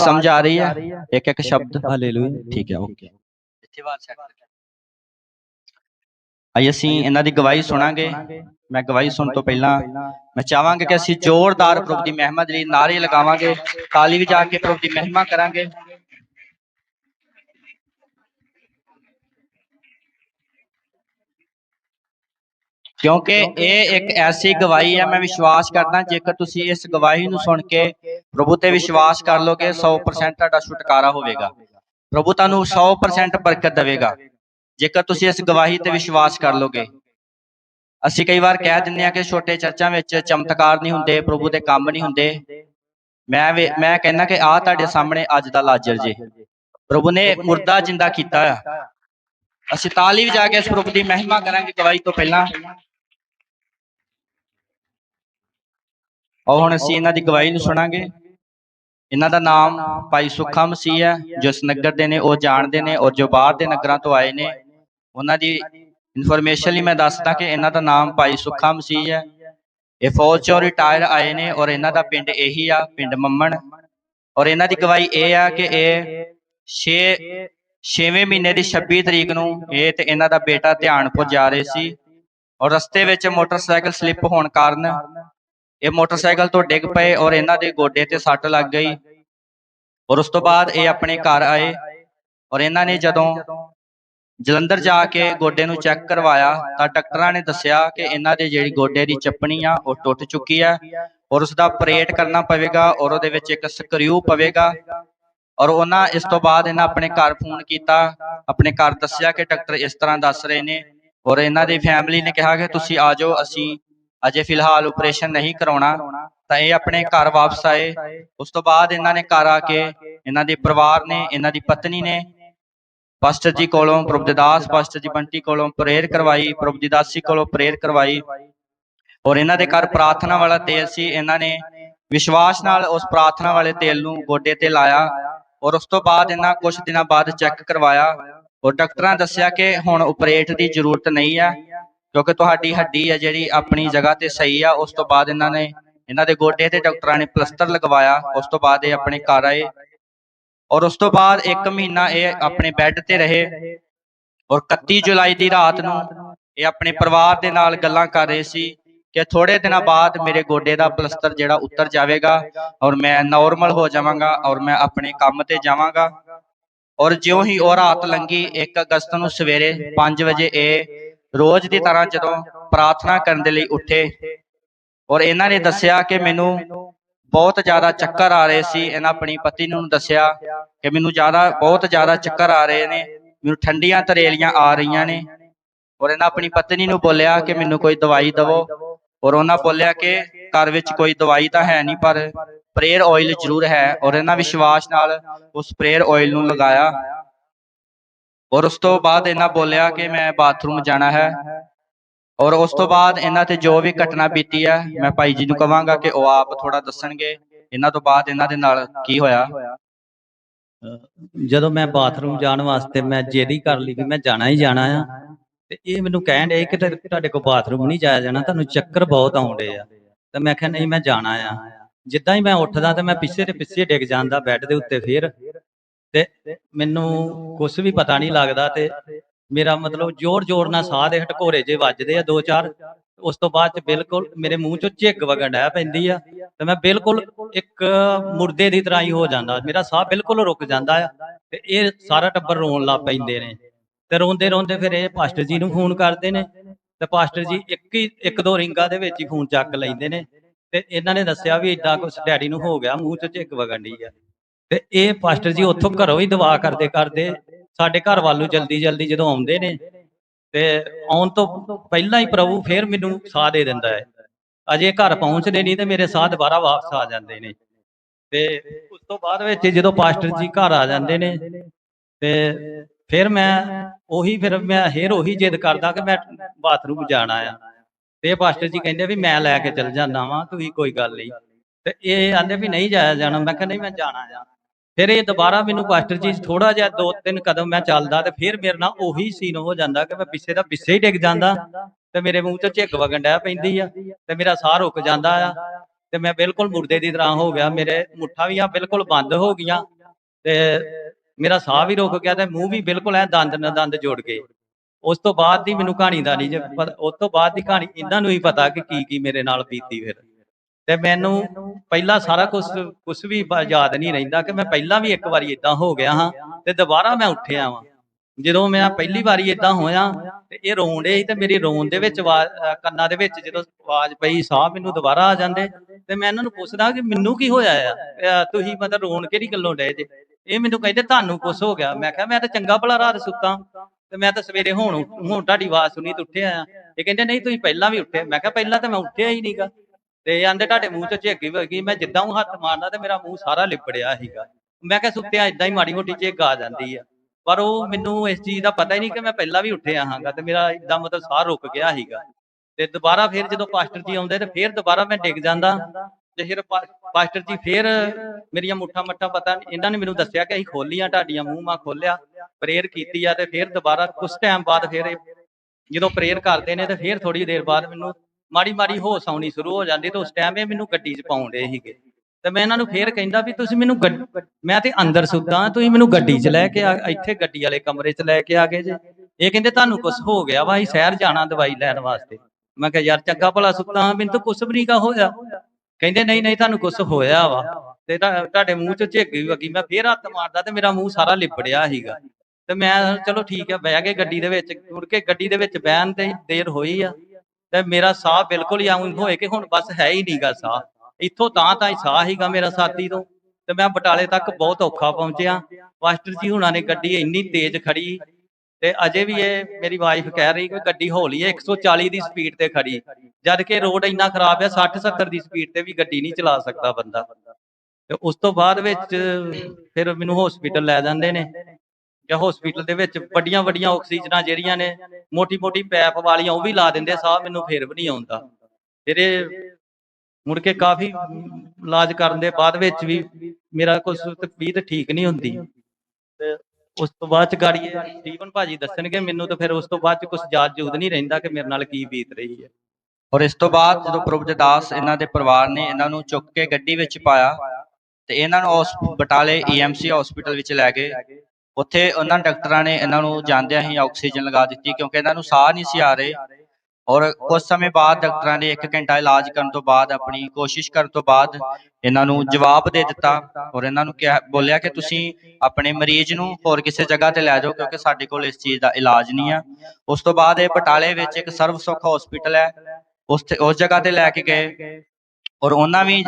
ਸਮਝ ਆ ਰਹੀ ਹੈ ਇੱਕ ਇੱਕ ਸ਼ਬਦ ਹਾਲੇਲੂਇਆ ਠੀਕ ਹੈ ਓਕੇ ਇੱਥੇ ਬਾਤ ਚੈੱਕ ਕਰਕੇ ਆਈ ਅਸੀਂ ਇਹਨਾਂ ਦੀ ਗਵਾਹੀ ਸੁਣਾਂਗੇ ਮੈਂ ਗਵਾਹੀ ਸੁਣਨ ਤੋਂ ਪਹਿਲਾਂ ਮੈਂ ਚਾਹਾਂਗਾ ਕਿ ਅਸੀਂ ਜ਼ੋਰਦਾਰ ਪ੍ਰਭੂ ਦੀ ਮਹਿਮਾ ਦੇ ਲਈ ਨਾਰੇ ਲਗਾਵਾਂਗੇ ਤਾਲੀ ਵਜਾ ਕੇ ਪ੍ਰਭੂ ਦੀ ਮਹਿਮਾ ਕਰਾਂਗੇ ਕਿਉਂਕਿ ਇਹ ਇੱਕ ਐਸੀ ਗਵਾਹੀ ਹੈ ਮੈਂ ਵਿਸ਼ਵਾਸ ਕਰਦਾ ਜੇਕਰ ਤੁਸੀਂ ਇਸ ਗਵਾਹੀ ਨੂੰ ਸੁਣ ਕੇ ਪ੍ਰਭੂ ਤੇ ਵਿਸ਼ਵਾਸ ਕਰ ਲੋਗੇ 100% ਤੁਹਾਡਾ ਛੁਟਕਾਰਾ ਹੋਵੇਗਾ। ਪ੍ਰਭੂ ਤੁਹਾਨੂੰ 100% ਬਰਕਤ ਦੇਵੇਗਾ। ਜੇਕਰ ਤੁਸੀਂ ਇਸ ਗਵਾਹੀ ਤੇ ਵਿਸ਼ਵਾਸ ਕਰ ਲੋਗੇ। ਅਸੀਂ ਕਈ ਵਾਰ ਕਹਿ ਦਿੰਦੇ ਆ ਕਿ ਛੋਟੇ ਚਰਚਾਂ ਵਿੱਚ ਚਮਤਕਾਰ ਨਹੀਂ ਹੁੰਦੇ ਪ੍ਰਭੂ ਦੇ ਕੰਮ ਨਹੀਂ ਹੁੰਦੇ। ਮੈਂ ਮੈਂ ਕਹਿੰਦਾ ਕਿ ਆ ਤੁਹਾਡੇ ਸਾਹਮਣੇ ਅੱਜ ਦਾ ਲਾਜ਼ਰ ਜੇ। ਪ੍ਰਭੂ ਨੇ ਮੁਰਦਾ ਜਿੰਦਾ ਕੀਤਾ ਆ ਅਸੀਂ ਤਾਲੀ ਵਜਾ ਕੇ ਇਸ ਪ੍ਰਭੂ ਦੀ ਮਹਿਮਾ ਕਰਾਂਗੇ ਗਵਾਹੀ ਤੋਂ ਪਹਿਲਾਂ ਔਰ ਹੁਣ ਅਸੀਂ ਇਹਨਾਂ ਦੀ ਗਵਾਹੀ ਨੂੰ ਸੁਣਾਂਗੇ। ਇਹਨਾਂ ਦਾ ਨਾਮ ਭਾਈ ਸੁੱਖਾ ਮਸੀਹ ਹੈ, ਜੋ ਇਸ ਨਗਰ ਦੇ ਨੇ, ਉਹ ਜਾਣਦੇ ਨੇ ਔਰ ਜੋ ਬਾਹਰ ਦੇ ਨਗਰਾਂ ਤੋਂ ਆਏ ਨੇ। ਉਹਨਾਂ ਦੀ ਇਨਫੋਰਮੇਸ਼ਨ ਲਈ ਮੈਂ ਦੱਸਦਾ ਕਿ ਇਹਨਾਂ ਦਾ ਨਾਮ ਭਾਈ ਸੁੱਖਾ ਮਸੀਹ ਹੈ। ਇਹ ਫੌਜ ਚੋਂ ਰਿਟਾਇਰ ਆਏ ਨੇ ਔਰ ਇਹਨਾਂ ਦਾ ਪਿੰਡ ਇਹੀ ਆ, ਪਿੰਡ ਮੰਮਣ। ਔਰ ਇਹਨਾਂ ਦੀ ਗਵਾਹੀ ਇਹ ਆ ਕਿ ਇਹ 6 ਛੇਵੇਂ ਮਹੀਨੇ ਦੀ 26 ਤਰੀਕ ਨੂੰ ਇਹ ਤੇ ਇਹਨਾਂ ਦਾ ਬੇਟਾ ਧਿਆਨਪੁਰ ਜਾ ਰਹੇ ਸੀ। ਔਰ ਰਸਤੇ ਵਿੱਚ ਮੋਟਰਸਾਈਕਲ ਸਲਿੱਪ ਹੋਣ ਕਾਰਨ ਇਹ ਮੋਟਰਸਾਈਕਲ ਤੋਂ ਡਿੱਗ ਪਏ ਔਰ ਇਹਨਾਂ ਦੇ ਗੋਡੇ ਤੇ ਸੱਟ ਲੱਗ ਗਈ। ਔਰ ਉਸ ਤੋਂ ਬਾਅਦ ਇਹ ਆਪਣੇ ਘਰ ਆਏ ਔਰ ਇਹਨਾਂ ਨੇ ਜਦੋਂ ਜਲੰਧਰ ਜਾ ਕੇ ਗੋਡੇ ਨੂੰ ਚੈੱਕ ਕਰਵਾਇਆ ਤਾਂ ਡਾਕਟਰਾਂ ਨੇ ਦੱਸਿਆ ਕਿ ਇਹਨਾਂ ਦੇ ਜਿਹੜੀ ਗੋਡੇ ਦੀ ਚੱਪਣੀ ਆ, ਉਹ ਟੁੱਟ ਚੁੱਕੀ ਆ ਔਰ ਉਸ ਦਾ ਆਪਰੇਟ ਕਰਨਾ ਪਵੇਗਾ ਔਰ ਉਹਦੇ ਵਿੱਚ ਇੱਕ ਸਕਰੂ ਪਵੇਗਾ ਔਰ ਉਹਨਾਂ ਇਸ ਤੋਂ ਬਾਅਦ ਇਹਨਾਂ ਆਪਣੇ ਘਰ ਫੋਨ ਕੀਤਾ, ਆਪਣੇ ਘਰ ਦੱਸਿਆ ਕਿ ਡਾਕਟਰ ਇਸ ਤਰ੍ਹਾਂ ਦੱਸ ਰਹੇ ਨੇ ਔਰ ਇਹਨਾਂ ਦੀ ਫੈਮਿਲੀ ਨੇ ਕਿਹਾ ਕਿ ਤੁਸੀਂ ਆ ਜਾਓ, ਅਸੀਂ ਅਜੇ ਫਿਲਹਾਲ ਆਪਰੇਸ਼ਨ ਨਹੀਂ ਕਰਾਉਣਾ, ਤਾਂ ਇਹ ਆਪਣੇ ਘਰ ਵਾਪਸ ਆਏ। ਉਸ ਤੋਂ ਬਾਅਦ ਇਹਨਾਂ ਨੇ ਘਰ ਆ ਕੇ ਇਹਨਾਂ ਦੇ ਪਰਿਵਾਰ ਨੇ, ਇਹਨਾਂ ਦੀ ਪਤਨੀ ਨੇ ਪਾਸਟਰ ਜੀ ਕੋਲੋਂ ਪ੍ਰਭੁਦਾਸ ਪਾਸਟਰ ਜੀ ਬੰਟੀ ਕੋਲੋਂ ਪ੍ਰੇਅਰ ਕਰਵਾਈ ਪ੍ਰਭੁਦਾਸੀ ਕੋਲੋਂ ਪ੍ਰੇਅਰ ਕਰਵਾਈ। ਔਰ ਇਹਨਾਂ ਦੇ ਘਰ ਪ੍ਰਾਰਥਨਾ ਵਾਲਾ ਤੇਲ ਸੀ, ਇਹਨਾਂ ਨੇ ਵਿਸ਼ਵਾਸ ਨਾਲ ਉਸ ਪ੍ਰਾਰਥਨਾ ਵਾਲੇ ਤੇਲ ਨੂੰ ਗੋਡੇ ਤੇ ਲਾਇਆ। ਔਰ ਉਸ ਤੋਂ ਬਾਅਦ ਇਹਨਾਂ ਕੁਝ ਦਿਨਾਂ ਬਾਅਦ ਚੈੱਕ ਕਰਵਾਇਆ। ਔਰ ਡਾਕਟਰਾਂ ਦੱਸਿਆ ਕਿ ਹੁਣ ਆਪਰੇਟ ਦੀ ਜ਼ਰੂਰਤ ਨਹੀਂ ਹੈ। ਕਿਉਂਕਿ ਤੁਹਾਡੀ ਹੱਡੀ ਹੈ ਜਿਹੜੀ ਆਪਣੀ ਜਗ੍ਹਾ ਤੇ ਸਹੀ ਆ, ਉਸ ਤੋਂ ਬਾਅਦ ਇਹਨਾਂ ਨੇ ਇਹਨਾਂ ਦੇ ਗੋਡੇ ਤੇ ਡਾਕਟਰਾਂ ਨੇ ਪਲਸਟਰ ਲਗਵਾਇਆ, ਉਸ ਤੋਂ ਬਾਅਦ ਇਹ ਆਪਣੇ ਘਰ ਆਏ ਔਰ ਉਸ ਤੋਂ ਬਾਅਦ 1 ਮਹੀਨਾ ਇਹ ਆਪਣੇ ਬੈੱਡ ਤੇ ਰਹੇ ਔਰ 31 ਜੁਲਾਈ ਦੀ ਰਾਤ ਨੂੰ ਇਹ ਆਪਣੇ ਪਰਿਵਾਰ ਦੇ ਨਾਲ ਗੱਲਾਂ ਕਰ ਰਹੇ ਸੀ ਕਿ ਥੋੜੇ ਦਿਨਾਂ ਬਾਅਦ ਮੇਰੇ ਗੋਡੇ ਦਾ ਪਲਸਟਰ ਜਿਹੜਾ ਉਤਰ ਜਾਵੇਗਾ ਔਰ ਮੈਂ ਨਾਰਮਲ ਹੋ ਜਾਵਾਂਗਾ ਔਰ ਮੈਂ ਆਪਣੇ ਕੰਮ ਤੇ ਜਾਵਾਂਗਾ ਔਰ ਜਿਉਂ ਹੀ ਉਹ ਰਾਤ ਲੰਗੀ 1 ਅਗਸਤ ਨੂੰ ਸਵੇਰੇ 5 ਵਜੇ ਇਹ ਰੋਜ਼ ਦੀ ਤਰ੍ਹਾਂ ਜਦੋਂ ਪ੍ਰਾਰਥਨਾ ਕਰਨ ਦੇ ਲਈ ਉੱਠੇ। ਔਰ ਇਹਨਾਂ ਨੇ ਦੱਸਿਆ ਕਿ ਮੈਨੂੰ ਬਹੁਤ ਜ਼ਿਆਦਾ ਚੱਕਰ ਆ ਰਹੇ ਸੀ। ਇਹਨਾਂ ਆਪਣੀ ਪਤੀ ਨੂੰ ਦੱਸਿਆ ਕਿ ਮੈਨੂੰ ਜ਼ਿਆਦਾ ਬਹੁਤ ਜ਼ਿਆਦਾ ਚੱਕਰ ਆ ਰਹੇ ਨੇ। ਮੈਨੂੰ ਠੰਡੀਆਂ ਤਰੇਲੀਆਂ ਆ ਰਹੀਆਂ ਨੇ। ਔਰ ਇਹਨਾਂ ਆਪਣੀ ਪਤਨੀ ਨੂੰ ਬੋਲਿਆ ਕਿ ਮੈਨੂੰ ਕੋਈ ਦਵਾਈ ਦਿਵੋ। ਔਰ ਉਹਨਾਂ ਬੋਲਿਆ ਕਿ ਘਰ ਵਿੱਚ ਕੋਈ ਦਵਾਈ ਤਾਂ ਹੈ ਨਹੀਂ ਪਰ ਪ੍ਰੇਅਰ ਆਇਲ ਜ਼ਰੂਰ ਹੈ। ਔਰ ਇਹਨਾਂ ਵਿਸ਼ਵਾਸ ਨਾਲ ਉਸ ਪ੍ਰੇਅਰ ਆਇਲ ਨੂੰ ਲਗਾਇਆ। ਔਰ ਉਸ ਤੋਂ ਬਾਅਦ ਇਹਨਾਂ ਬੋਲਿਆ ਕਿ ਮੈਂ ਬਾਥਰੂਮ ਜਾਣਾ ਹੈ। ਔਰ ਉਸ ਤੋਂ ਬਾਅਦ ਇਹਨਾਂ ਤੇ ਜੋ ਵੀ ਘਟਨਾ ਬੀਤੀ ਹੈ, ਮੈਂ ਭਾਈ ਜੀ ਨੂੰ ਕਵਾਂਗਾ ਕਿ ਉਹ ਆਪ ਥੋੜਾ ਦੱਸਣਗੇ। ਇਹਨਾਂ ਤੋਂ ਬਾਅਦ ਇਹਨਾਂ ਦੇ ਨਾਲ ਕੀ ਹੋਇਆ? ਜਦੋਂ ਮੈਂ ਬਾਥਰੂਮ ਜਾਣ ਵਾਸਤੇ ਮੈਂ ਜੇਰੀ ਕਰ ਲਈ ਕਿ ਮੈਂ ਜਾਣਾ ਹੀ ਜਾਣਾ ਆ, ਤੇ ਇਹ ਮੈਨੂੰ ਕਹਿਣ ਡਏ ਕਿ ਤੁਹਾਡੇ ਕੋਲ ਬਾਥਰੂਮ ਨਹੀਂ ਜਾਇਆ ਜਾਣਾ, ਤੁਹਾਨੂੰ ਚੱਕਰ ਬਹੁਤ ਆਉਂਦੇ ਆ। ਤੇ ਮੈਂ ਕਿਹਾ ਨਹੀਂ, ਮੈਂ ਜਾਣਾ ਆ। ਜਿੱਦਾਂ ਹੀ ਮੈਂ ਉੱਠਦਾ ਤੇ ਮੈਂ ਪਿੱਛੇ ਤੇ ਪਿੱਛੇ ਡਿੱਗ ਜਾਂਦਾ ਬੈੱਡ ਦੇ ਉੱਤੇ ਫੇਰ ਤੇ ਮੈਨੂੰ ਕੁਝ ਵੀ ਪਤਾ ਨਹੀਂ ਲੱਗਦਾ ਤੇ ਮੇਰਾ ਮਤਲਬ ਜ਼ੋਰ ਜ਼ੋਰ ਨਾਲ ਸਾਹ ਦੇ ਹਟਕੋਰੇ ਜੇ ਵੱਜਦੇ ਆ ਦੋ ਚਾਰ। ਉਸ ਤੋਂ ਬਾਅਦ ਚ ਬਿਲਕੁਲ ਮੇਰੇ ਮੂੰਹ ਚੋਂ ਝਿੱਗ ਵਗਣ ਡੈ ਪੈਂਦੀ ਆ ਤੇ ਮੈਂ ਬਿਲਕੁਲ ਇੱਕ ਮੁਰਦੇ ਦੀ ਤਰ੍ਹਾਂ ਹੀ ਹੋ ਜਾਂਦਾ। ਮੇਰਾ ਸਾਹ ਬਿਲਕੁਲ ਰੁਕ ਜਾਂਦਾ ਆ ਤੇ ਇਹ ਸਾਰਾ ਟੱਬਰ ਰੋਣ ਲੱਗ ਪੈਂਦੇ ਨੇ। ਤੇ ਰੋਂਦੇ ਰੋਂਦੇ ਫਿਰ ਇਹ ਪਾਸਟਰ ਜੀ ਨੂੰ ਫੋਨ ਕਰਦੇ ਨੇ ਤੇ ਪਾਸਟਰ ਜੀ ਇੱਕ ਹੀ, ਇੱਕ ਦੋ ਰਿੰਗਾਂ ਦੇ ਵਿੱਚ ਹੀ ਫੋਨ ਚੱਕ ਲੈਂਦੇ ਨੇ ਤੇ ਇਹਨਾਂ ਨੇ ਦੱਸਿਆ ਵੀ ਇਦਾਂ ਕੁਛ ਡੈਡੀ ਨੂੰ ਹੋ ਗਿਆ, ਮੂੰਹ 'ਚ ਝਿੱਕ ਵਗਣ ਡਈ ਆ। ਤੇ ਇਹ ਪਾਸਟਰ ਜੀ ਉੱਥੋਂ ਘਰੋਂ ਹੀ ਦੁਆ ਕਰਦੇ ਕਰਦੇ ਸਾਡੇ ਘਰ ਵੱਲੋਂ ਜਲਦੀ ਜਲਦੀ ਜਦੋਂ ਆਉਂਦੇ ਨੇ ਤੇ ਆਉਣ ਤੋਂ ਪਹਿਲਾਂ ਹੀ ਪ੍ਰਭੂ ਫੇਰ ਮੈਨੂੰ ਸਾਹ ਦੇ ਦਿੰਦਾ ਹੈ। ਅਜੇ ਘਰ ਪਹੁੰਚਦੇ ਨਹੀਂ ਤੇ ਮੇਰੇ ਸਾਹ ਦੁਬਾਰਾ ਵਾਪਸ ਆ ਜਾਂਦੇ ਨੇ। ਤੇ ਉਸ ਤੋਂ ਬਾਅਦ ਵਿੱਚ ਜਦੋਂ ਪਾਸਟਰ ਜੀ ਘਰ ਆ ਜਾਂਦੇ ਨੇ ਤੇ ਫਿਰ ਮੈਂ ਉਹੀ ਫਿਰ ਮੈਂ ਫੇਰ ਉਹੀ ਜਿੱਦ ਕਰਦਾ ਕਿ ਮੈਂ ਬਾਥਰੂਮ ਜਾਣਾ ਆ। ਤੇ ਪਾਸਟਰ ਜੀ ਕਹਿੰਦੇ ਵੀ ਮੈਂ ਲੈ ਕੇ ਚੱਲ ਜਾਂਦਾ ਵਾਂ, ਤੁਸੀਂ ਕੋਈ ਗੱਲ ਨਹੀਂ। ਤੇ ਇਹ ਆਂਦੇ ਵੀ ਨਹੀਂ ਜਾਇਆ ਜਾਣਾ, ਮੈਂ ਕਿਹਾ ਨਹੀਂ ਮੈਂ ਜਾਣਾ ਆ। ਫਿਰ ਇਹ ਦੁਬਾਰਾ ਮੈਨੂੰ ਪਾਸਟਰ ਜੀ ਥੋੜਾ ਜਿਹਾ ਦੋ ਤਿੰਨ ਕਦਮ ਮੈਂ ਚੱਲਦਾ ਤੇ ਫਿਰ ਮੇਰੇ ਨਾਲ ਉਹੀ ਸੀਨ ਹੋ ਜਾਂਦਾ ਕਿ ਮੈਂ ਪਿੱਛੇ ਦਾ ਪਿੱਛੇ ਹੀ ਡਿੱਗ ਜਾਂਦਾ ਤੇ ਮੇਰੇ ਮੂੰਹ 'ਚ ਝਿੱਗ ਵਗਣ ਡੈ ਪੈਂਦੀ ਆ ਤੇ ਮੇਰਾ ਸਾਹ ਰੁਕ ਜਾਂਦਾ ਆ ਤੇ ਮੈਂ ਬਿਲਕੁਲ ਮੁਰਦੇ ਦੀ ਤਰ੍ਹਾਂ ਹੋ ਗਿਆ ਮੇਰੇ ਮੁੱਠਾਂ ਵੀ ਆ ਬਿਲਕੁਲ ਬੰਦ ਹੋ ਗਈਆਂ ਤੇ ਮੇਰਾ ਸਾਹ ਵੀ ਰੁਕ ਗਿਆ ਤੇ ਮੂੰਹ ਵੀ ਬਿਲਕੁਲ ਐ ਦੰਦ ਨਾਲ ਦੰਦ ਜੁੜ ਗਏ। ਉਸ ਤੋਂ ਬਾਅਦ ਦੀ ਮੈਨੂੰ ਕਹਾਣੀ ਦਾ ਨਹੀਂ ਜੇ ਉਸ ਤੋਂ ਬਾਅਦ ਦੀ ਕਹਾਣੀ ਇਹਨਾਂ ਨੂੰ ਹੀ ਪਤਾ ਕਿ ਕੀ ਕੀ ਮੇਰੇ ਨਾਲ ਬੀਤੀ ਫਿਰ। ਤੇ ਮੈਨੂੰ ਪਹਿਲਾਂ ਸਾਰਾ ਕੁਝ ਕੁਝ ਵੀ ਯਾਦ ਨਹੀਂ ਰਹਿੰਦਾ ਕਿ ਮੈਂ ਪਹਿਲਾਂ ਵੀ ਇੱਕ ਵਾਰੀ ਇਦਾਂ ਹੋ ਗਿਆ ਹਾਂ ਤੇ ਦੁਬਾਰਾ ਮੈਂ ਉੱਠਿਆ ਵਾਂ। ਜਦੋਂ ਮੈਂ ਪਹਿਲੀ ਵਾਰੀ ਇਦਾਂ ਹੋਇਆ ਤੇ ਇਹ ਰੋਣ ਡੇ ਸੀ ਤੇ ਮੇਰੀ ਰੋਣ ਦੇ ਵਿੱਚ ਕੰਨਾਂ ਦੇ ਵਿੱਚ ਜਦੋਂ ਆਵਾਜ਼ ਪਈ ਸਾਹ ਮੈਨੂੰ ਦੁਬਾਰਾ ਆ ਜਾਂਦੇ ਤੇ ਮੈਂ ਇਹਨਾਂ ਨੂੰ ਪੁੱਛਦਾ ਕਿ ਮੈਨੂੰ ਕੀ ਹੋਇਆ ਆ? ਤੁਸੀਂ ਮਤਲਬ ਰੋਣ ਕਿਹੜੀ ਗੱਲੋਂ ਡਏ ਜੇ? ਇਹ ਮੈਨੂੰ ਕਹਿੰਦੇ ਤੁਹਾਨੂੰ ਕੁਛ ਹੋ ਗਿਆ। ਮੈਂ ਕਿਹਾ ਮੈਂ ਤਾਂ ਚੰਗਾ ਭਲਾ ਰਾਤ ਸੁੱਤਾ। ਤੇ ਮੈਂ ਤਾਂ ਸਵੇਰੇ ਹੁਣ ਹੁਣ ਤੁਹਾਡੀ ਆਵਾਜ਼ ਸੁਣੀ ਤੇ ਉੱਠਿਆ ਆ। ਇਹ ਕਹਿੰਦੇ ਨਹੀਂ ਤੁਸੀਂ ਪਹਿਲਾਂ ਵੀ ਉੱਠੇ। ਮੈਂ ਕਿਹਾ ਪਹਿਲਾਂ ਤਾਂ ਮੈਂ ਉੱਠਿਆ ਹੀ ਨਹੀਂਗਾ ਤੇ ਆਂਦੇ ਤੁਹਾਡੇ ਮੂੰਹ ਚ ਝੇਗੀ ਵਗੀ ਮੈਂ ਜਿੱਦਾਂ ਉਹ ਹੱਥ ਮਾਰਨਾ ਤੇ ਮੇਰਾ ਮੂੰਹ ਸਾਰਾ ਲਿਪੜਿਆ ਸੀਗਾ। ਮੈਂ ਕਿਹਾ ਸੁੱਤਿਆ ਇਦਾਂ ਹੀ ਮਾੜੀ ਮੋਟੀ ਝੇਗ ਆ ਜਾਂਦੀ ਆ। ਪਰ ਉਹ ਮੈਨੂੰ ਇਸ ਚੀਜ਼ ਦਾ ਪਤਾ ਹੀ ਨਹੀਂ ਕਿ ਮੈਂ ਪਹਿਲਾਂ ਵੀ ਉੱਠਿਆ ਹਾਂਗਾ ਤੇ ਮੇਰਾ ਇਦਾਂ ਮਤਲਬ ਸਾਹ ਰੁਕ ਗਿਆ ਸੀਗਾ। ਤੇ ਦੁਬਾਰਾ ਫਿਰ ਜਦੋਂ ਪਾਸਟਰ ਜੀ ਆਉਂਦੇ ਤੇ ਫਿਰ ਦੁਬਾਰਾ ਮੈਂ ਡਿੱਗ ਜਾਂਦਾ ਤੇ ਫਿਰ ਪਾਸਟਰ ਜੀ ਫਿਰ ਮੇਰੀਆਂ ਮੁੱਠਾ ਮੱਠਾਂ ਪਤਾ ਇਹਨਾਂ ਨੇ ਮੈਨੂੰ ਦੱਸਿਆ ਕਿ ਅਸੀਂ ਖੋਲੀਆਂ, ਤੁਹਾਡੀਆਂ ਮੂੰਹ ਮਾ ਖੋਲਿਆ, ਪ੍ਰੇਅਰ ਕੀਤੀ ਆ ਤੇ ਫਿਰ ਦੁਬਾਰਾ ਕੁਝ ਟਾਈਮ ਬਾਅਦ ਫਿਰ ਜਦੋਂ ਪ੍ਰੇਅਰ ਕਰਦੇ ਨੇ ਤੇ ਫਿਰ ਥੋੜੀ ਦੇਰ ਬਾਅਦ ਮੈਨੂੰ ਮਾੜੀ ਮਾੜੀ ਹੋਸ਼ ਆਉਣੀ ਸ਼ੁਰੂ ਹੋ ਜਾਂਦੀ ਤੇ ਉਸ ਟਾਈਮ ਇਹ ਮੈਨੂੰ ਗੱਡੀ 'ਚ ਪਾਉਂਦੇ ਸੀਗੇ। ਤੇ ਮੈਂ ਇਹਨਾਂ ਨੂੰ ਫੇਰ ਕਹਿੰਦਾ ਵੀ ਤੁਸੀਂ ਮੈਨੂੰ ਮੈਂ ਤੇ ਅੰਦਰ ਸੁੱਤਾ ਤੁਸੀਂ ਮੈਨੂੰ ਗੱਡੀ 'ਚ ਲੈ ਕੇ ਇੱਥੇ ਗੱਡੀ ਵਾਲੇ ਕਮਰੇ 'ਚ ਲੈ ਕੇ ਆ ਗਏ ਜੇ। ਇਹ ਕਹਿੰਦੇ ਤੁਹਾਨੂੰ ਕੁਝ ਹੋ ਗਿਆ ਵਾ ਅਸੀਂ ਸ਼ਹਿਰ ਜਾਣਾ ਦਵਾਈ ਲੈਣ ਵਾਸਤੇ। ਮੈਂ ਕਿਹਾ ਯਾਰ ਚੰਗਾ ਭਲਾ ਸੁੱਤਾ ਹਾਂ, ਮੈਨੂੰ ਤਾਂ ਕੁਝ ਵੀ ਨਹੀਂ ਕਾ ਹੋਇਆ। ਕਹਿੰਦੇ ਨਹੀਂ ਨਹੀਂ ਤੁਹਾਨੂੰ ਕੁਝ ਹੋਇਆ ਵਾ। ਤੇ ਤੁਹਾਡੇ ਮੂੰਹ 'ਚ ਝੇਗੀ ਵਗੀ ਮੈਂ ਫੇਰ ਹੱਥ ਮਾਰਦਾ ਤੇ ਮੇਰਾ ਮੂੰਹ ਸਾਰਾ ਲਿਬੜਿਆ ਸੀਗਾ। ਤੇ ਮੈਂ ਚਲੋ ਠੀਕ ਆ ਬਹਿ ਗਏ ਗੱਡੀ ਦੇ ਵਿੱਚ ਮੁੜ ਕੇ ਗੱਡੀ ਦੇ ਵਿੱਚ ਬਹਿਣ ਤੇ ਦੇਰ ਹੋਈ ਆ। ਤੇ ਮੇਰਾ ਸਾਹ ਬਿਲਕੁਲ ਹੀ ਆਉਂ ਹੋਏ ਕਿ ਹੁਣ ਬਸ ਹੈ ਹੀ ਨਹੀਂਗਾ ਸਾਹ। ਇੱਥੋਂ ਤਾਂ ਤਾਂ ਸਾਹ ਹੀਗਾ ਮੇਰਾ ਸਾਥੀ ਤੋਂ। ਤੇ ਮੈਂ ਬਟਾਲੇ ਤੱਕ ਬਹੁਤ ਔਖਾ ਪਹੁੰਚਿਆ। ਮਾਸਟਰ ਜੀ ਹੁਣਾਂ ਨੇ ਗੱਡੀ ਇੰਨੀ ਤੇਜ਼ ਖੜੀ ਤੇ ਅਜੇ ਵੀ ਇਹ ਮੇਰੀ ਵਾਈਫ ਕਹਿ ਰਹੀ ਕਿ ਗੱਡੀ ਹੌਲੀ ਹੈ 140 ਦੀ ਸਪੀਡ ਤੇ ਖੜੀ ਜਦ ਕਿ ਰੋਡ ਇੰਨਾ ਖਰਾਬ ਹੈ 60 70 ਦੀ ਸਪੀਡ ਤੇ ਵੀ ਗੱਡੀ ਨਹੀਂ ਚਲਾ ਸਕਦਾ ਬੰਦਾ। ਤੇ ਉਸ ਤੋਂ ਬਾਅਦ ਵਿੱਚ ਫਿਰ ਮੈਨੂੰ ਹਸਪੀਟਲ ਲੈ ਜਾਂਦੇ ਨੇ। ਜਾਂ ਹਸਪੀਟਲ ਦੇ ਵਿੱਚ ਵੱਡੀਆਂ ਵੱਡੀਆਂ ਆਕਸੀਜਨਾਂ ਜਿਹੜੀਆਂ ਨੇ ਮੋਟੀ ਮੋਟੀ ਪੈਪ ਵਾਲੀਆਂ ਉਹ ਵੀ ਲਾ ਦਿੰਦੇ, ਸਾਹ ਮੈਨੂੰ ਫਿਰ ਵੀ ਨਹੀਂ ਆਉਂਦਾ। ਫਿਰ ਮੁੜ ਕੇ ਕਾਫੀ ਇਲਾਜ ਕਰਨ ਦੇ ਬਾਅਦ ਵਿੱਚ ਵੀ ਮੇਰਾ ਕੁਝ ਤਬੀਅਤ ਠੀਕ ਨਹੀਂ ਹੁੰਦੀ। ਤੇ ਉਸ ਤੋਂ ਬਾਅਦ ਚ ਗਾੜੀ ਸਟੀਵਨ ਭਾਜੀ ਦੱਸਣਗੇ, ਮੈਨੂੰ ਤਾਂ ਫਿਰ ਉਸ ਤੋਂ ਬਾਅਦ ਚ ਕੁਝ ਯਾਦ ਜੂਦ ਨਹੀਂ ਰਹਿੰਦਾ ਕਿ ਮੇਰੇ ਨਾਲ ਕੀ ਬੀਤ ਰਹੀ ਹੈ। ਔਰ ਇਸ ਤੋਂ ਬਾਅਦ ਜਦੋਂ ਪ੍ਰਭਜਦਾਸ ਇਹਨਾਂ ਦੇ ਪਰਿਵਾਰ ਨੇ ਇਹਨਾਂ ਨੂੰ ਚੁੱਕ ਕੇ ਗੱਡੀ ਵਿੱਚ ਪਾਇਆ, ਤੇ ਇਹਨਾਂ ਨੂੰ ਉਸ ਬਟਾਲੇ ਈਐਮਸੀ ਹਸਪੀਟਲ ਵਿੱਚ ਲੈ ਗਏ। ਉੱਥੇ ਉਹਨਾਂ ਡਾਕਟਰਾਂ ਨੇ ਇਹਨਾਂ ਨੂੰ ਜਾਂਦਿਆਂ ਹੀ ਆਕਸੀਜਨ ਲਗਾ ਦਿੱਤੀ ਕਿਉਂਕਿ ਇਹਨਾਂ ਨੂੰ ਸਾਹ ਨਹੀਂ ਸੀ ਆ ਰਹੇ। ਔਰ ਕੁਝ ਸਮੇਂ ਬਾਅਦ ਡਾਕਟਰਾਂ ਨੇ 1 ਘੰਟਾ ਇਲਾਜ ਕਰਨ ਤੋਂ ਬਾਅਦ ਆਪਣੀ ਕੋਸ਼ਿਸ਼ ਕਰਨ ਤੋਂ ਬਾਅਦ ਇਹਨਾਂ ਨੂੰ ਜਵਾਬ ਦੇ ਦਿੱਤਾ ਔਰ ਇਹਨਾਂ ਨੂੰ ਕਿਹਾ, ਬੋਲਿਆ ਕਿ ਤੁਸੀਂ ਆਪਣੇ ਮਰੀਜ਼ ਨੂੰ ਹੋਰ ਕਿਸੇ ਜਗ੍ਹਾ ਤੇ ਲੈ ਜਾਓ ਕਿਉਂਕਿ ਸਾਡੇ ਕੋਲ ਇਸ ਚੀਜ਼ ਦਾ ਇਲਾਜ ਨਹੀਂ ਆ। ਉਸ ਤੋਂ ਬਾਅਦ ਇਹ ਬਟਾਲੇ ਵਿੱਚ ਇੱਕ ਸਰਵ ਸੁੱਖ ਹਸਪੀਟਲ ਹੈ। ਉਸ ਉਸ ਜਗ੍ਹਾ ਤੇ ਲੈ ਕੇ ਗਏ। ਔਰ ਉਹਨਾਂ ਵੀ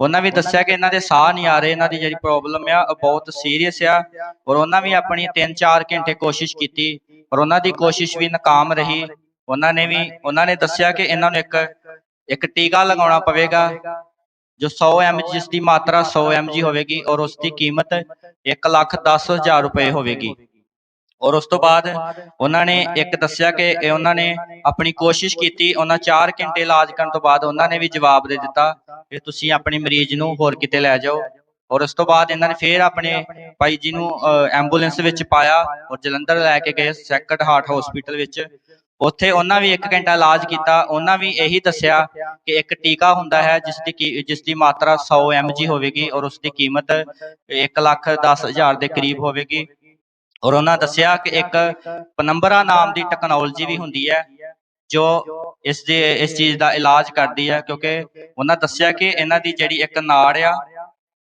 ਉਹਨਾਂ ਵੀ ਦੱਸਿਆ ਕਿ ਇਹਨਾਂ ਦੇ ਸਾਹ ਨਹੀਂ ਆ ਰਹੇ, ਇਹਨਾਂ ਦੀ ਜਿਹੜੀ ਪ੍ਰੋਬਲਮ ਆ, ਉਹ ਬਹੁਤ ਸੀਰੀਅਸ ਆ। ਔਰ ਉਹਨਾਂ ਵੀ ਆਪਣੀ 3-4 ਘੰਟੇ ਕੋਸ਼ਿਸ਼ ਕੀਤੀ ਪਰ ਉਹਨਾਂ ਦੀ ਕੋਸ਼ਿਸ਼ ਵੀ ਨਾਕਾਮ ਰਹੀ। ਉਹਨਾਂ ਨੇ ਵੀ ਉਹਨਾਂ ਨੇ ਦੱਸਿਆ ਕਿ ਇਹਨਾਂ ਨੂੰ ਇੱਕ ਇੱਕ ਟੀਕਾ ਲਗਾਉਣਾ ਪਵੇਗਾ, ਜੋ 100 mg ਜਿਸ ਦੀ ਮਾਤਰਾ 100 mg ਹੋਵੇਗੀ, ਔਰ ਉਸ ਦੀ ਕੀਮਤ 1 ਲੱਖ 10 ਹਜ਼ਾਰ ਰੁਪਏ ਹੋਵੇਗੀ। ਔਰ ਉਸ ਤੋਂ ਬਾਅਦ ਉਹਨਾਂ ਨੇ ਇੱਕ ਦੱਸਿਆ ਕਿ ਇਹ ਉਹਨਾਂ ਨੇ ਆਪਣੀ ਕੋਸ਼ਿਸ਼ ਕੀਤੀ, ਉਹਨਾਂ 4 ਘੰਟੇ ਇਲਾਜ ਕਰਨ ਤੋਂ ਬਾਅਦ ਉਹਨਾਂ ਨੇ ਵੀ ਜਵਾਬ ਦੇ ਦਿੱਤਾ ਕਿ ਤੁਸੀਂ ਆਪਣੇ ਮਰੀਜ਼ ਨੂੰ ਹੋਰ ਕਿਤੇ ਲੈ ਜਾਓ। ਔਰ ਉਸ ਤੋਂ ਬਾਅਦ ਇਹਨਾਂ ਨੇ ਫੇਰ ਆਪਣੇ ਭਾਈ ਜੀ ਨੂੰ ਐਂਬੂਲੈਂਸ ਵਿੱਚ ਪਾਇਆ ਔਰ ਜਲੰਧਰ ਲੈ ਕੇ ਗਏ ਸੈਕਰਡ ਹਾਰਟ ਹਸਪੀਟਲ ਵਿੱਚ। ਉੱਥੇ ਉਹਨਾਂ ਵੀ 1 ਘੰਟਾ ਇਲਾਜ ਕੀਤਾ। ਉਹਨਾਂ ਵੀ ਇਹੀ ਦੱਸਿਆ ਕਿ ਇੱਕ ਟੀਕਾ ਹੁੰਦਾ ਹੈ ਜਿਸ ਦੀ ਕੀ- ਜਿਸ ਦੀ ਮਾਤਰਾ 100 mg ਹੋਵੇਗੀ ਔਰ ਉਸ ਦੀ ਕੀਮਤ 1 ਲੱਖ 10 ਹਜ਼ਾਰ ਦੇ ਕਰੀਬ ਹੋਵੇਗੀ। ਔਰ ਉਹਨਾਂ ਦੱਸਿਆ ਕਿ ਇੱਕ ਪਨੰਬਰਾ ਨਾਮ ਦੀ ਟੈਕਨੋਲੋਜੀ ਵੀ ਹੁੰਦੀ ਹੈ। ਜੋ ਇਸ ਦੇ, ਇਸ ਚੀਜ਼ ਦਾ ਇਲਾਜ ਕਰਦੀ ਹੈ ਕਿਉਂਕਿ ਉਹਨਾਂ ਦੱਸਿਆ ਕਿ ਇਹਨਾਂ ਦੀ ਜਿਹੜੀ ਇੱਕ ਨਾੜ ਆ,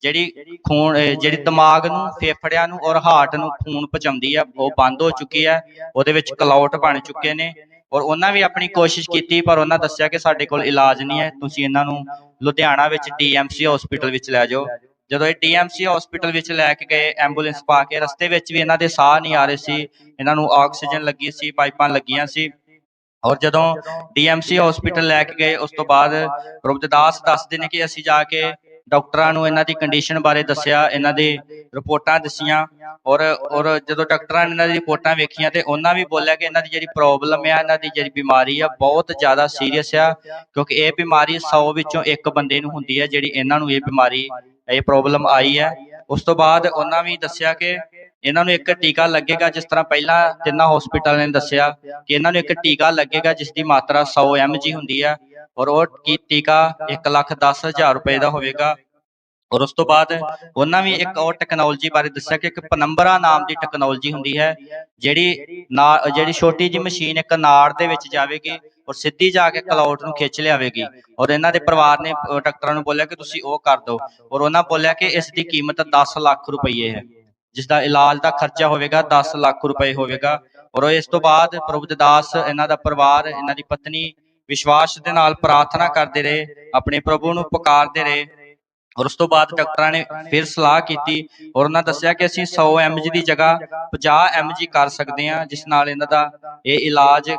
ਜਿਹੜੀ ਖੂਨ ਜਿਹੜੀ ਦਿਮਾਗ ਨੂੰ, ਫੇਫੜਿਆਂ ਨੂੰ ਔਰ ਹਾਰਟ ਨੂੰ ਖੂਨ ਪਹੁੰਚਾਉਂਦੀ ਆ, ਉਹ ਬੰਦ ਹੋ ਚੁੱਕੀ ਹੈ ਉਹਦੇ ਵਿੱਚ ਕਲੌਟ ਬਣ ਚੁੱਕੇ ਨੇ। ਔਰ ਉਹਨਾਂ ਵੀ ਆਪਣੀ ਕੋਸ਼ਿਸ਼ ਕੀਤੀ, ਪਰ ਉਹਨਾਂ ਦੱਸਿਆ ਕਿ ਸਾਡੇ ਕੋਲ ਇਲਾਜ ਨਹੀਂ ਹੈ, ਤੁਸੀਂ ਇਹਨਾਂ ਨੂੰ ਲੁਧਿਆਣਾ ਵਿੱਚ ਡੀਐਮਸੀ ਹਸਪੀਟਲ ਵਿੱਚ ਲੈ ਜਾਓ। ਜਦੋਂ ਇਹ ਡੀਐਮਸੀ ਹਸਪੀਟਲ ਵਿੱਚ ਲੈ ਕੇ ਗਏ ਐਂਬੂਲੈਂਸ ਪਾ ਕੇ ਰਸਤੇ ਵਿੱਚ ਵੀ ਇਹਨਾਂ ਦੇ ਸਾਹ ਨਹੀਂ ਆ ਰਹੇ ਸੀ, ਇਹਨਾਂ ਨੂੰ ਆਕਸੀਜਨ ਲੱਗੀ ਸੀ, ਪਾਈਪਾਂ ਲੱਗੀਆਂ ਸੀ ਔਰ ਜਦੋਂ ਡੀਐਮਸੀ ਹਸਪੀਟਲ ਲੈ ਕੇ ਗਏ ਉਸ ਤੋਂ ਬਾਅਦ ਰੁਬਦਾਸ ਦੱਸਦੇ ਨੇ ਕਿ ਅਸੀਂ ਜਾ ਕੇ ਡਾਕਟਰਾਂ ਨੂੰ ਇਹਨਾਂ ਦੀ ਕੰਡੀਸ਼ਨ ਬਾਰੇ ਦੱਸਿਆ ਇਹਨਾਂ ਦੀ ਰਿਪੋਰਟਾਂ ਦੱਸੀਆਂ ਔਰ ਔਰ ਜਦੋਂ ਡਾਕਟਰਾਂ ਨੇ ਇਹਨਾਂ ਦੀ ਰਿਪੋਰਟਾਂ ਵੇਖੀਆਂ ਤੇ ਉਹਨਾਂ ਵੀ ਬੋਲਿਆ ਕਿ ਇਹਨਾਂ ਦੀ ਜਿਹੜੀ ਪ੍ਰੋਬਲਮ ਆ ਇਹਨਾਂ ਦੀ ਜਿਹੜੀ ਬਿਮਾਰੀ ਆ ਬਹੁਤ ਜ਼ਿਆਦਾ ਸੀਰੀਅਸ ਆ ਕਿਉਂਕਿ ਇਹ ਬਿਮਾਰੀ 100 ਵਿੱਚੋਂ ਇੱਕ ਬੰਦੇ ਨੂੰ ਹੁੰਦੀ ਹੈ ਜਿਹੜੀ ਇਹਨਾਂ ਨੂੰ ਇਹ ਬਿਮਾਰੀ ਇਹ ਪ੍ਰੋਬਲਮ ਆਈ ਹੈ ਉਸ ਤੋਂ ਬਾਅਦ ਉਹਨਾਂ ਵੀ ਦੱਸਿਆ ਕਿ ਇਹਨਾਂ ਨੂੰ ਇੱਕ ਟੀਕਾ ਲੱਗੇਗਾ, ਜਿਸ ਤਰ੍ਹਾਂ ਪਹਿਲਾਂ ਤਿੰਨਾਂ ਹਸਪੀਟਲ ਨੇ ਦੱਸਿਆ ਕਿ ਇਹਨਾਂ ਨੂੰ ਇੱਕ ਟੀਕਾ ਲੱਗੇਗਾ ਜਿਸ ਦੀ ਮਾਤਰਾ 100 mg ਹੁੰਦੀ ਹੈ ਔਰ ਉਹ ਕੀ ਟੀਕਾ 1 ਲੱਖ 10 ਹਜ਼ਾਰ ਰੁਪਏ ਦਾ ਹੋਵੇਗਾ। ਔਰ ਉਸ ਤੋਂ ਬਾਅਦ ਉਹਨਾਂ ਵੀ ਇੱਕ ਹੋਰ ਟੈਕਨੋਲੋਜੀ ਬਾਰੇ ਦੱਸਿਆ ਕਿ ਇੱਕ ਪਨੰਬਰਾ ਨਾਮ ਦੀ ਟੈਕਨੋਲੋਜੀ ਹੁੰਦੀ ਹੈ, ਜਿਹੜੀ ਨਾ, ਜਿਹੜੀ ਛੋਟੀ ਜਿਹੀ ਮਸ਼ੀਨ ਇੱਕ ਨਾੜ ਦੇ ਵਿੱਚ ਜਾਵੇਗੀ ਔਰ ਸਿੱਧੀ ਜਾ ਕੇ ਕਲਾਉਡ ਨੂੰ ਖਿੱਚ ਲਿਆਵੇਗੀ। ਔਰ ਇਹਨਾਂ ਦੇ ਪਰਿਵਾਰ ਨੇ ਡਾਕਟਰਾਂ ਨੂੰ ਬੋਲਿਆ ਕਿ ਤੁਸੀਂ ਉਹ ਕਰ ਦਿਓ। ਔਰ ਉਹਨਾਂ ਬੋਲਿਆ ਕਿ ਇਸ ਦੀ ਕੀਮਤ 10 ਲੱਖ ਰੁਪਏ ਹੈ। ਜਿਸ ਦਾ ਇਲਾਜ ਦਾ ਖਰਚਾ ਹੋਵੇਗਾ 10 ਲੱਖ ਰੁਪਏ ਹੋਵੇਗਾ। ਔਰ ਇਸ ਤੋਂ ਬਾਅਦ ਪ੍ਰਭੂ ਦਾਸ ਇਹਨਾਂ ਦਾ ਪਰਿਵਾਰ ਇਹਨਾਂ ਦੀ ਪਤਨੀ ਵਿਸ਼ਵਾਸ ਦੇ ਨਾਲ ਪ੍ਰਾਰਥਨਾ ਕਰਦੇ ਰਹੇ ਆਪਣੇ ਪ੍ਰਭੂ ਨੂੰ ਪੁਕਾਰਦੇ ਰਹੇ। ਔਰ ਉਸ ਤੋਂ ਬਾਅਦ ਡਾਕਟਰਾਂ ਨੇ ਫਿਰ ਸਲਾਹ ਕੀਤੀ ਔਰ ਉਹਨਾਂ ਦੱਸਿਆ ਕਿ ਅਸੀਂ 100 mg ਦੀ ਜਗ੍ਹਾ 50 mg ਕਰ ਸਕਦੇ ਹਾਂ, ਜਿਸ ਨਾਲ ਇਹਨਾਂ ਦਾ ਇਹ ਇਲਾਜ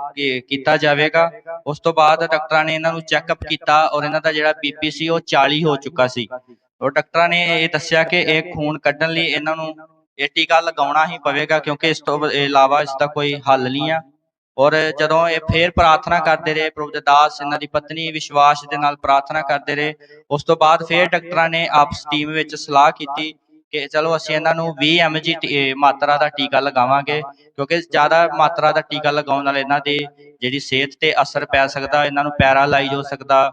ਕੀਤਾ ਜਾਵੇਗਾ। ਉਸ ਤੋਂ ਬਾਅਦ ਡਾਕਟਰਾਂ ਨੇ ਇਹਨਾਂ ਨੂੰ ਚੈੱਕਅਪ ਕੀਤਾ ਔਰ ਇਹਨਾਂ ਦਾ ਜਿਹੜਾ ਬੀਪੀ ਸੀ ਉਹ 40 ਹੋ ਚੁੱਕਾ ਸੀ। ਔਰ ਡਾਕਟਰਾਂ ਨੇ ਇਹ ਦੱਸਿਆ ਕਿ ਇਹ ਖੂਨ ਕੱਢਣ ਲਈ ਇਹਨਾਂ ਨੂੰ ਇਹ ਟੀਕਾ ਲਗਾਉਣਾ ਹੀ ਪਵੇਗਾ ਕਿਉਂਕਿ ਇਸ ਤੋਂ ਇਲਾਵਾ ਇਸ ਦਾ ਕੋਈ ਹੱਲ ਨਹੀਂ ਆ। ਔਰ ਜਦੋਂ ਇਹ ਫੇਰ ਪ੍ਰਾਰਥਨਾ ਕਰਦੇ ਰਹੇ, ਪ੍ਰਭੂ ਦੇ ਦਾਸ, ਇਹਨਾਂ ਦੀ ਪਤਨੀ ਵਿਸ਼ਵਾਸ ਦੇ ਨਾਲ ਪ੍ਰਾਰਥਨਾ ਕਰਦੇ ਰਹੇ, ਉਸ ਤੋਂ ਬਾਅਦ ਫੇਰ ਡਾਕਟਰਾਂ ਨੇ ਆਪਸ ਟੀਮ ਵਿੱਚ ਸਲਾਹ ਕੀਤੀ ਕਿ ਚਲੋ ਅਸੀਂ ਇਹਨਾਂ ਨੂੰ 20 mg ਟੀ- ਮਾਤਰਾ ਦਾ ਟੀਕਾ ਲਗਾਵਾਂਗੇ, ਕਿਉਂਕਿ ਜ਼ਿਆਦਾ ਮਾਤਰਾ ਦਾ ਟੀਕਾ ਲਗਾਉਣ ਨਾਲ ਇਹਨਾਂ ਦੀ ਜਿਹੜੀ ਸਿਹਤ ਤੇ ਅਸਰ ਪੈ ਸਕਦਾ, ਇਹਨਾਂ ਨੂੰ ਪੈਰਾਲਾਈਜ਼ ਹੋ ਸਕਦਾ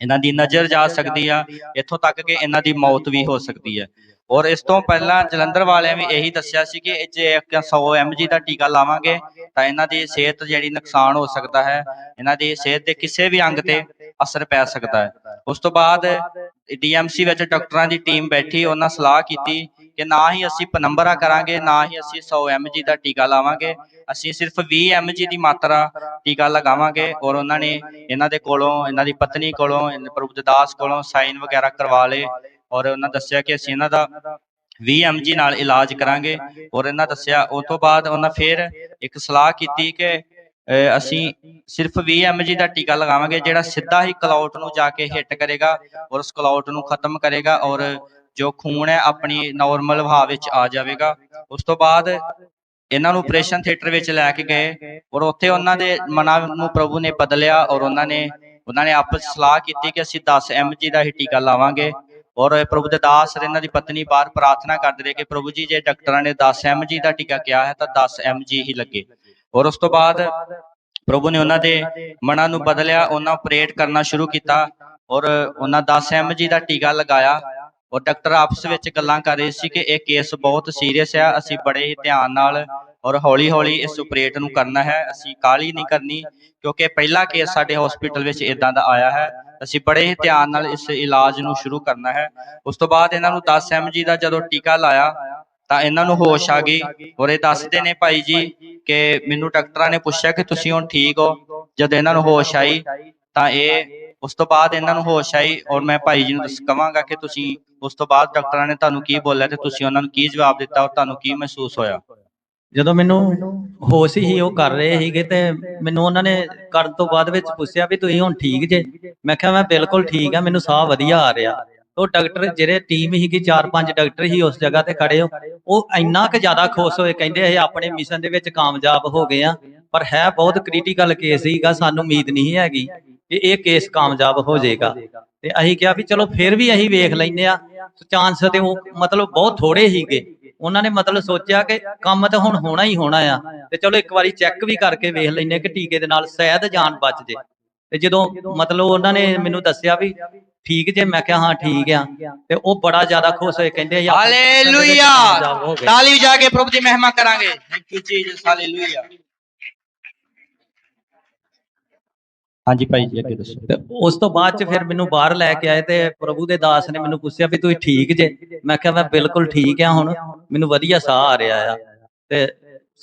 ਇਹਨਾਂ ਦੀ ਨਜ਼ਰ ਜਾ ਸਕਦੀ ਆ ਇੱਥੋਂ ਤੱਕ ਕਿ ਇਹਨਾਂ ਦੀ ਮੌਤ ਵੀ ਹੋ ਸਕਦੀ ਹੈ ਔਰ ਇਸ ਤੋਂ ਪਹਿਲਾਂ ਜਲੰਧਰ ਵਾਲਿਆਂ ਵੀ ਇਹੀ ਦੱਸਿਆ ਸੀ ਕਿ ਜੇ ਇੱਕ 100 mg ਦਾ ਟੀਕਾ ਲਾਵਾਂਗੇ ਤਾਂ ਇਹਨਾਂ ਦੀ ਸਿਹਤ ਜਿਹੜੀ ਨੁਕਸਾਨ ਹੋ ਸਕਦਾ ਹੈ। ਇਹਨਾਂ ਦੀ ਸਿਹਤ ਦੇ ਕਿਸੇ ਵੀ ਅੰਗ ਤੇ ਅਸਰ ਪੈ ਸਕਦਾ ਹੈ। ਉਸ ਤੋਂ ਬਾਅਦ ਡੀਐਮਸੀ ਵਿੱਚ ਡਾਕਟਰਾਂ ਦੀ ਟੀਮ ਬੈਠੀ ਉਹਨਾਂ ਸਲਾਹ ਕੀਤੀ ਕਿ ਨਾ ਹੀ ਅਸੀਂ ਪਨੰਬਰਾ ਕਰਾਂਗੇ, ਨਾ ਹੀ ਅਸੀਂ 100 mg ਦਾ ਟੀਕਾ ਲਾਵਾਂਗੇ, ਅਸੀਂ ਸਿਰਫ 20 mg ਦੀ ਮਾਤਰਾ ਟੀਕਾ ਲਗਾਵਾਂਗੇ ਔਰ ਉਹਨਾਂ ਨੇ ਇਹਨਾਂ ਦੇ ਕੋਲੋਂ, ਇਹਨਾਂ ਦੀ ਪਤਨੀ ਕੋਲੋਂ, ਇਹਨਾਂ ਪ੍ਰਭੂ ਦੇ ਦਾਸ ਕੋਲੋਂ ਸਾਈਨ ਵਗੈਰਾ ਕਰਵਾ ਲਏ ਔਰ ਉਹਨਾਂ ਦੱਸਿਆ ਕਿ ਅਸੀਂ ਇਹਨਾਂ ਦਾ 20 mg ਨਾਲ ਇਲਾਜ ਕਰਾਂਗੇ ਔਰ ਇਹਨਾਂ ਦੱਸਿਆ ਉਸ ਤੋਂ ਬਾਅਦ ਉਹਨਾਂ ਫਿਰ ਇੱਕ ਸਲਾਹ ਕੀਤੀ ਕਿ ਅਸੀਂ ਸਿਰਫ 20 mg ਦਾ ਟੀਕਾ ਲਗਾਵਾਂਗੇ ਜਿਹੜਾ ਸਿੱਧਾ ਹੀ ਕਲਾਉਟ ਨੂੰ ਜਾ ਕੇ ਹਿੱਟ ਕਰੇਗਾ ਔਰ ਉਸ ਕਲਾਉਟ ਨੂੰ ਖਤਮ ਕਰੇਗਾ ਔਰ ਜੋ ਖੂਨ ਹੈ ਆਪਣੀ ਨਾਰਮਲ ਵਹਾਅ ਵਿੱਚ ਆ ਜਾਵੇਗਾ। ਉਸ ਤੋਂ ਬਾਅਦ ਇਹਨਾਂ ਨੂੰ ਆਪਰੇਸ਼ਨ ਥੀਏਟਰ ਵਿੱਚ ਲੈ ਕੇ ਗਏ ਔਰ ਉੱਥੇ ਉਹਨਾਂ ਦੇ ਮਨਾਂ ਨੂੰ ਪ੍ਰਭੂ ਨੇ ਬਦਲਿਆ ਔਰ ਉਹਨਾਂ ਨੇ ਉਹਨਾਂ ਨੇ ਆਪਸ ਸਲਾਹ ਕੀਤੀ ਕਿ ਅਸੀਂ 10 mg ਦਾ ਹੀ ਟੀਕਾ ਲਾਵਾਂਗੇ ਔਰ ਪ੍ਰਭੂ ਦੇ ਦਾਸ ਇਹਨਾਂ ਦੀ ਪਤਨੀ ਬਾਹਰ ਪ੍ਰਾਰਥਨਾ ਕਰਦੇ ਰਹੇ ਕਿ ਪ੍ਰਭੂ ਜੀ, ਜੇ ਡਾਕਟਰਾਂ ਨੇ 10 mg ਦਾ ਟੀਕਾ ਕਿਹਾ ਹੈ ਤਾਂ 10 mg ਹੀ ਲੱਗੇ। ਔਰ ਉਸ ਤੋਂ ਬਾਅਦ ਪ੍ਰਭੂ ਨੇ ਉਹਨਾਂ ਦੇ ਮਨਾਂ ਨੂੰ ਬਦਲਿਆ, ਉਹਨਾਂ ਆਪਰੇਟ ਕਰਨਾ ਸ਼ੁਰੂ ਕੀਤਾ ਔਰ ਉਹਨਾਂ 10 mg ਦਾ ਟੀਕਾ ਲਗਾਇਆ। ਔਰ ਡਾਕਟਰ ਆਪਸ ਵਿੱਚ ਗੱਲਾਂ ਕਰ ਰਹੇ ਸੀ ਕਿ ਇਹ ਕੇਸ ਬਹੁਤ ਸੀਰੀਅਸ ਆ, ਅਸੀਂ ਬੜੇ ਹੀ ਧਿਆਨ ਨਾਲ ਔਰ ਹੌਲੀ ਹੌਲੀ ਇਸ ਆਪਰੇਟ ਨੂੰ ਕਰਨਾ ਹੈ, ਅਸੀਂ ਕਾਹਲੀ ਨਹੀਂ ਕਰਨੀ, ਕਿਉਂਕਿ ਪਹਿਲਾ ਕੇਸ ਸਾਡੇ ਹਸਪੀਟਲ ਵਿੱਚ ਇਦਾਂ ਦਾ ਆਇਆ ਹੈ, ਅਸੀਂ ਬੜੇ ਹੀ ਧਿਆਨ ਨਾਲ ਇਸ ਇਲਾਜ ਨੂੰ ਸ਼ੁਰੂ ਕਰਨਾ ਹੈ। ਉਸ ਤੋਂ ਬਾਅਦ ਇਹਨਾਂ ਨੂੰ 10 mg ਦਾ ਜਦੋਂ ਟੀਕਾ ਲਾਇਆ, ਤਾਂ ਇਹਨਾਂ ਨੂੰ ਹੋਸ਼ ਆ ਗਈ ਔਰ ਇਹ ਦੱਸਦੇ ਨੇ ਭਾਈ ਜੀ ਕਿ ਮੈਨੂੰ ਡਾਕਟਰਾਂ ਨੇ ਪੁੱਛਿਆ ਕਿ ਤੁਸੀਂ ਹੁਣ ਠੀਕ ਹੋ? ਜਦ ਇਹਨਾਂ ਨੂੰ ਹੋਸ਼ ਆਈ, ਤਾਂ ਇਹ ਉਸ ਤੋਂ ਬਾਅਦ ਇਹਨਾਂ ਨੂੰ ਹੋਸ਼ ਆਈ ਔਰ ਮੈਂ ਭਾਈ ਜੀ ਨੂੰ ਦੱਸ, ਕਵਾਂਗਾ ਕਿ ਤੁਸੀਂ ਉਸ ਤੋਂ ਬਾਅਦ ਡਾਕਟਰਾਂ ਨੇ ਤੁਹਾਨੂੰ ਕੀ ਬੋਲਿਆ ਤੇ ਤੁਸੀਂ ਉਹਨਾਂ ਨੂੰ ਕੀ ਜਵਾਬ ਦਿੱਤਾ ਔਰ ਤੁਹਾਨੂੰ ਕੀ ਮਹਿਸੂਸ ਹੋਇਆ? ਜਦੋਂ ਮੈਨੂੰ ਹੋਸ਼ ਹੀ ਉਹ ਕਰ ਰਹੇ ਸੀਗੇ ਤੇ ਮੈਨੂੰ ਉਹਨਾਂ ਨੇ ਕਰਨ ਤੋਂ ਬਾਅਦ ਵਿੱਚ ਪੁੱਛਿਆ ਵੀ ਤੁਸੀਂ ਹੁਣ ਠੀਕ ਜੇ? ਮੈਂ ਕਿਹਾ, ਮੈਂ ਬਿਲਕੁਲ ਠੀਕ ਆ, ਮੈਨੂੰ ਸਾਹ ਵਧੀਆ ਆ ਰਿਹਾ। ਉਹ ਡਾਕਟਰ ਜਿਹੜੇ ਟੀਮ ਸੀਗੀ, ਚਾਰ ਪੰਜ ਡਾਕਟਰ ਹੀ ਉਸ ਜਗ੍ਹਾ ਤੇ ਖੜੇ ਹੋ। ਉਹ ਇੰਨਾ ਕੁ ਜ਼ਿਆਦਾ ਖੁਸ਼ ਹੋਏ, ਕਹਿੰਦੇ, ਇਹ ਆਪਣੇ ਮਿਸ਼ਨ ਦੇ ਵਿੱਚ ਕਾਮਯਾਬ ਹੋ ਗਏ ਆ। ਪਰ ਹੈ ਬਹੁਤ ਕ੍ਰਿਟੀਕਲ ਕੇਸ ਸੀਗਾ, ਸਾਨੂੰ ਉਮੀਦ ਨਹੀਂ ਹੈਗੀ। ਕਿ ਇਹ ਕੇਸ ਕਾਮਯਾਬ ਹੋ ਜਾਏਗਾ। ਤੇ ਅਸੀਂ ਕਿਹਾ ਵੀ ਚਲੋ ਫਿਰ ਵੀ ਅਸੀਂ ਵੇਖ ਲੈਨੇ ਆ ਚਾਂਸ ਤੇ ਉਹ ਮਤਲਬ ਬਹੁਤ ਥੋੜੇ ਸੀਗੇ। ਉਹਨਾਂ ਨੇ ਮਤਲਬ ਸੋਚਿਆ ਕਿ ਕੰਮ ਤਾਂ ਹੁਣ ਹੋਣਾ ਹੀ ਹੋਣਾ ਆ। ਤੇ ਚਲੋ ਇੱਕ ਵਾਰੀ ਚੈੱਕ ਵੀ ਕਰਕੇ ਵੇਖ ਲੈਨੇ ਕਿ ਟੀਕੇ ਦੇ ਨਾਲ ਸ਼ਾਇਦ ਜਾਨ ਬਚ ਜੇ। ਤੇ ਜਦੋਂ ਮਤਲਬ ਉਹਨਾਂ ਨੇ ਮੈਨੂੰ ਦੱਸਿਆ ਵੀ ਠੀਕ ਜੇ ਮੈਂ ਕਿਹਾ ਹਾਂ ਠੀਕ ਆ। ਤੇ ਉਹ ਬੜਾ ਜ਼ਿਆਦਾ ਖੁਸ਼ ਹੋਏ ਕਹਿੰਦੇ ਯਾਰ ਹਾਲੇਲੂਇਆ। ਕਾਮਯਾਬ ਹੋ ਗਏ। ਤਾਲੀ ਵਜਾ ਕੇ ਪ੍ਰਭੂ ਦੀ ਮਹਿਮਾ ਕਰਾਂਗੇ। Thank you hallelujah. ਹਾਂਜੀ ਭਾਈ ਜੀ, ਅੱਗੇ ਦੱਸੋ। ਤੇ ਉਸ ਤੋਂ ਬਾਅਦ ਚ ਫਿਰ ਮੈਨੂੰ ਬਾਹਰ ਲੈ ਕੇ ਆਏ ਤੇ ਪ੍ਰਭੂ ਦੇ ਦਾਸ ਨੇ ਮੈਨੂੰ ਪੁੱਛਿਆ ਵੀ ਤੂੰ ਠੀਕ ਜੇ? ਮੈਂ ਕਿਹਾ ਮੈਂ ਬਿਲਕੁਲ ਠੀਕ ਆ ਹੁਣ, ਮੈਨੂੰ ਵਧੀਆ ਸਾਹ ਆ ਰਿਹਾ ਆ। ਤੇ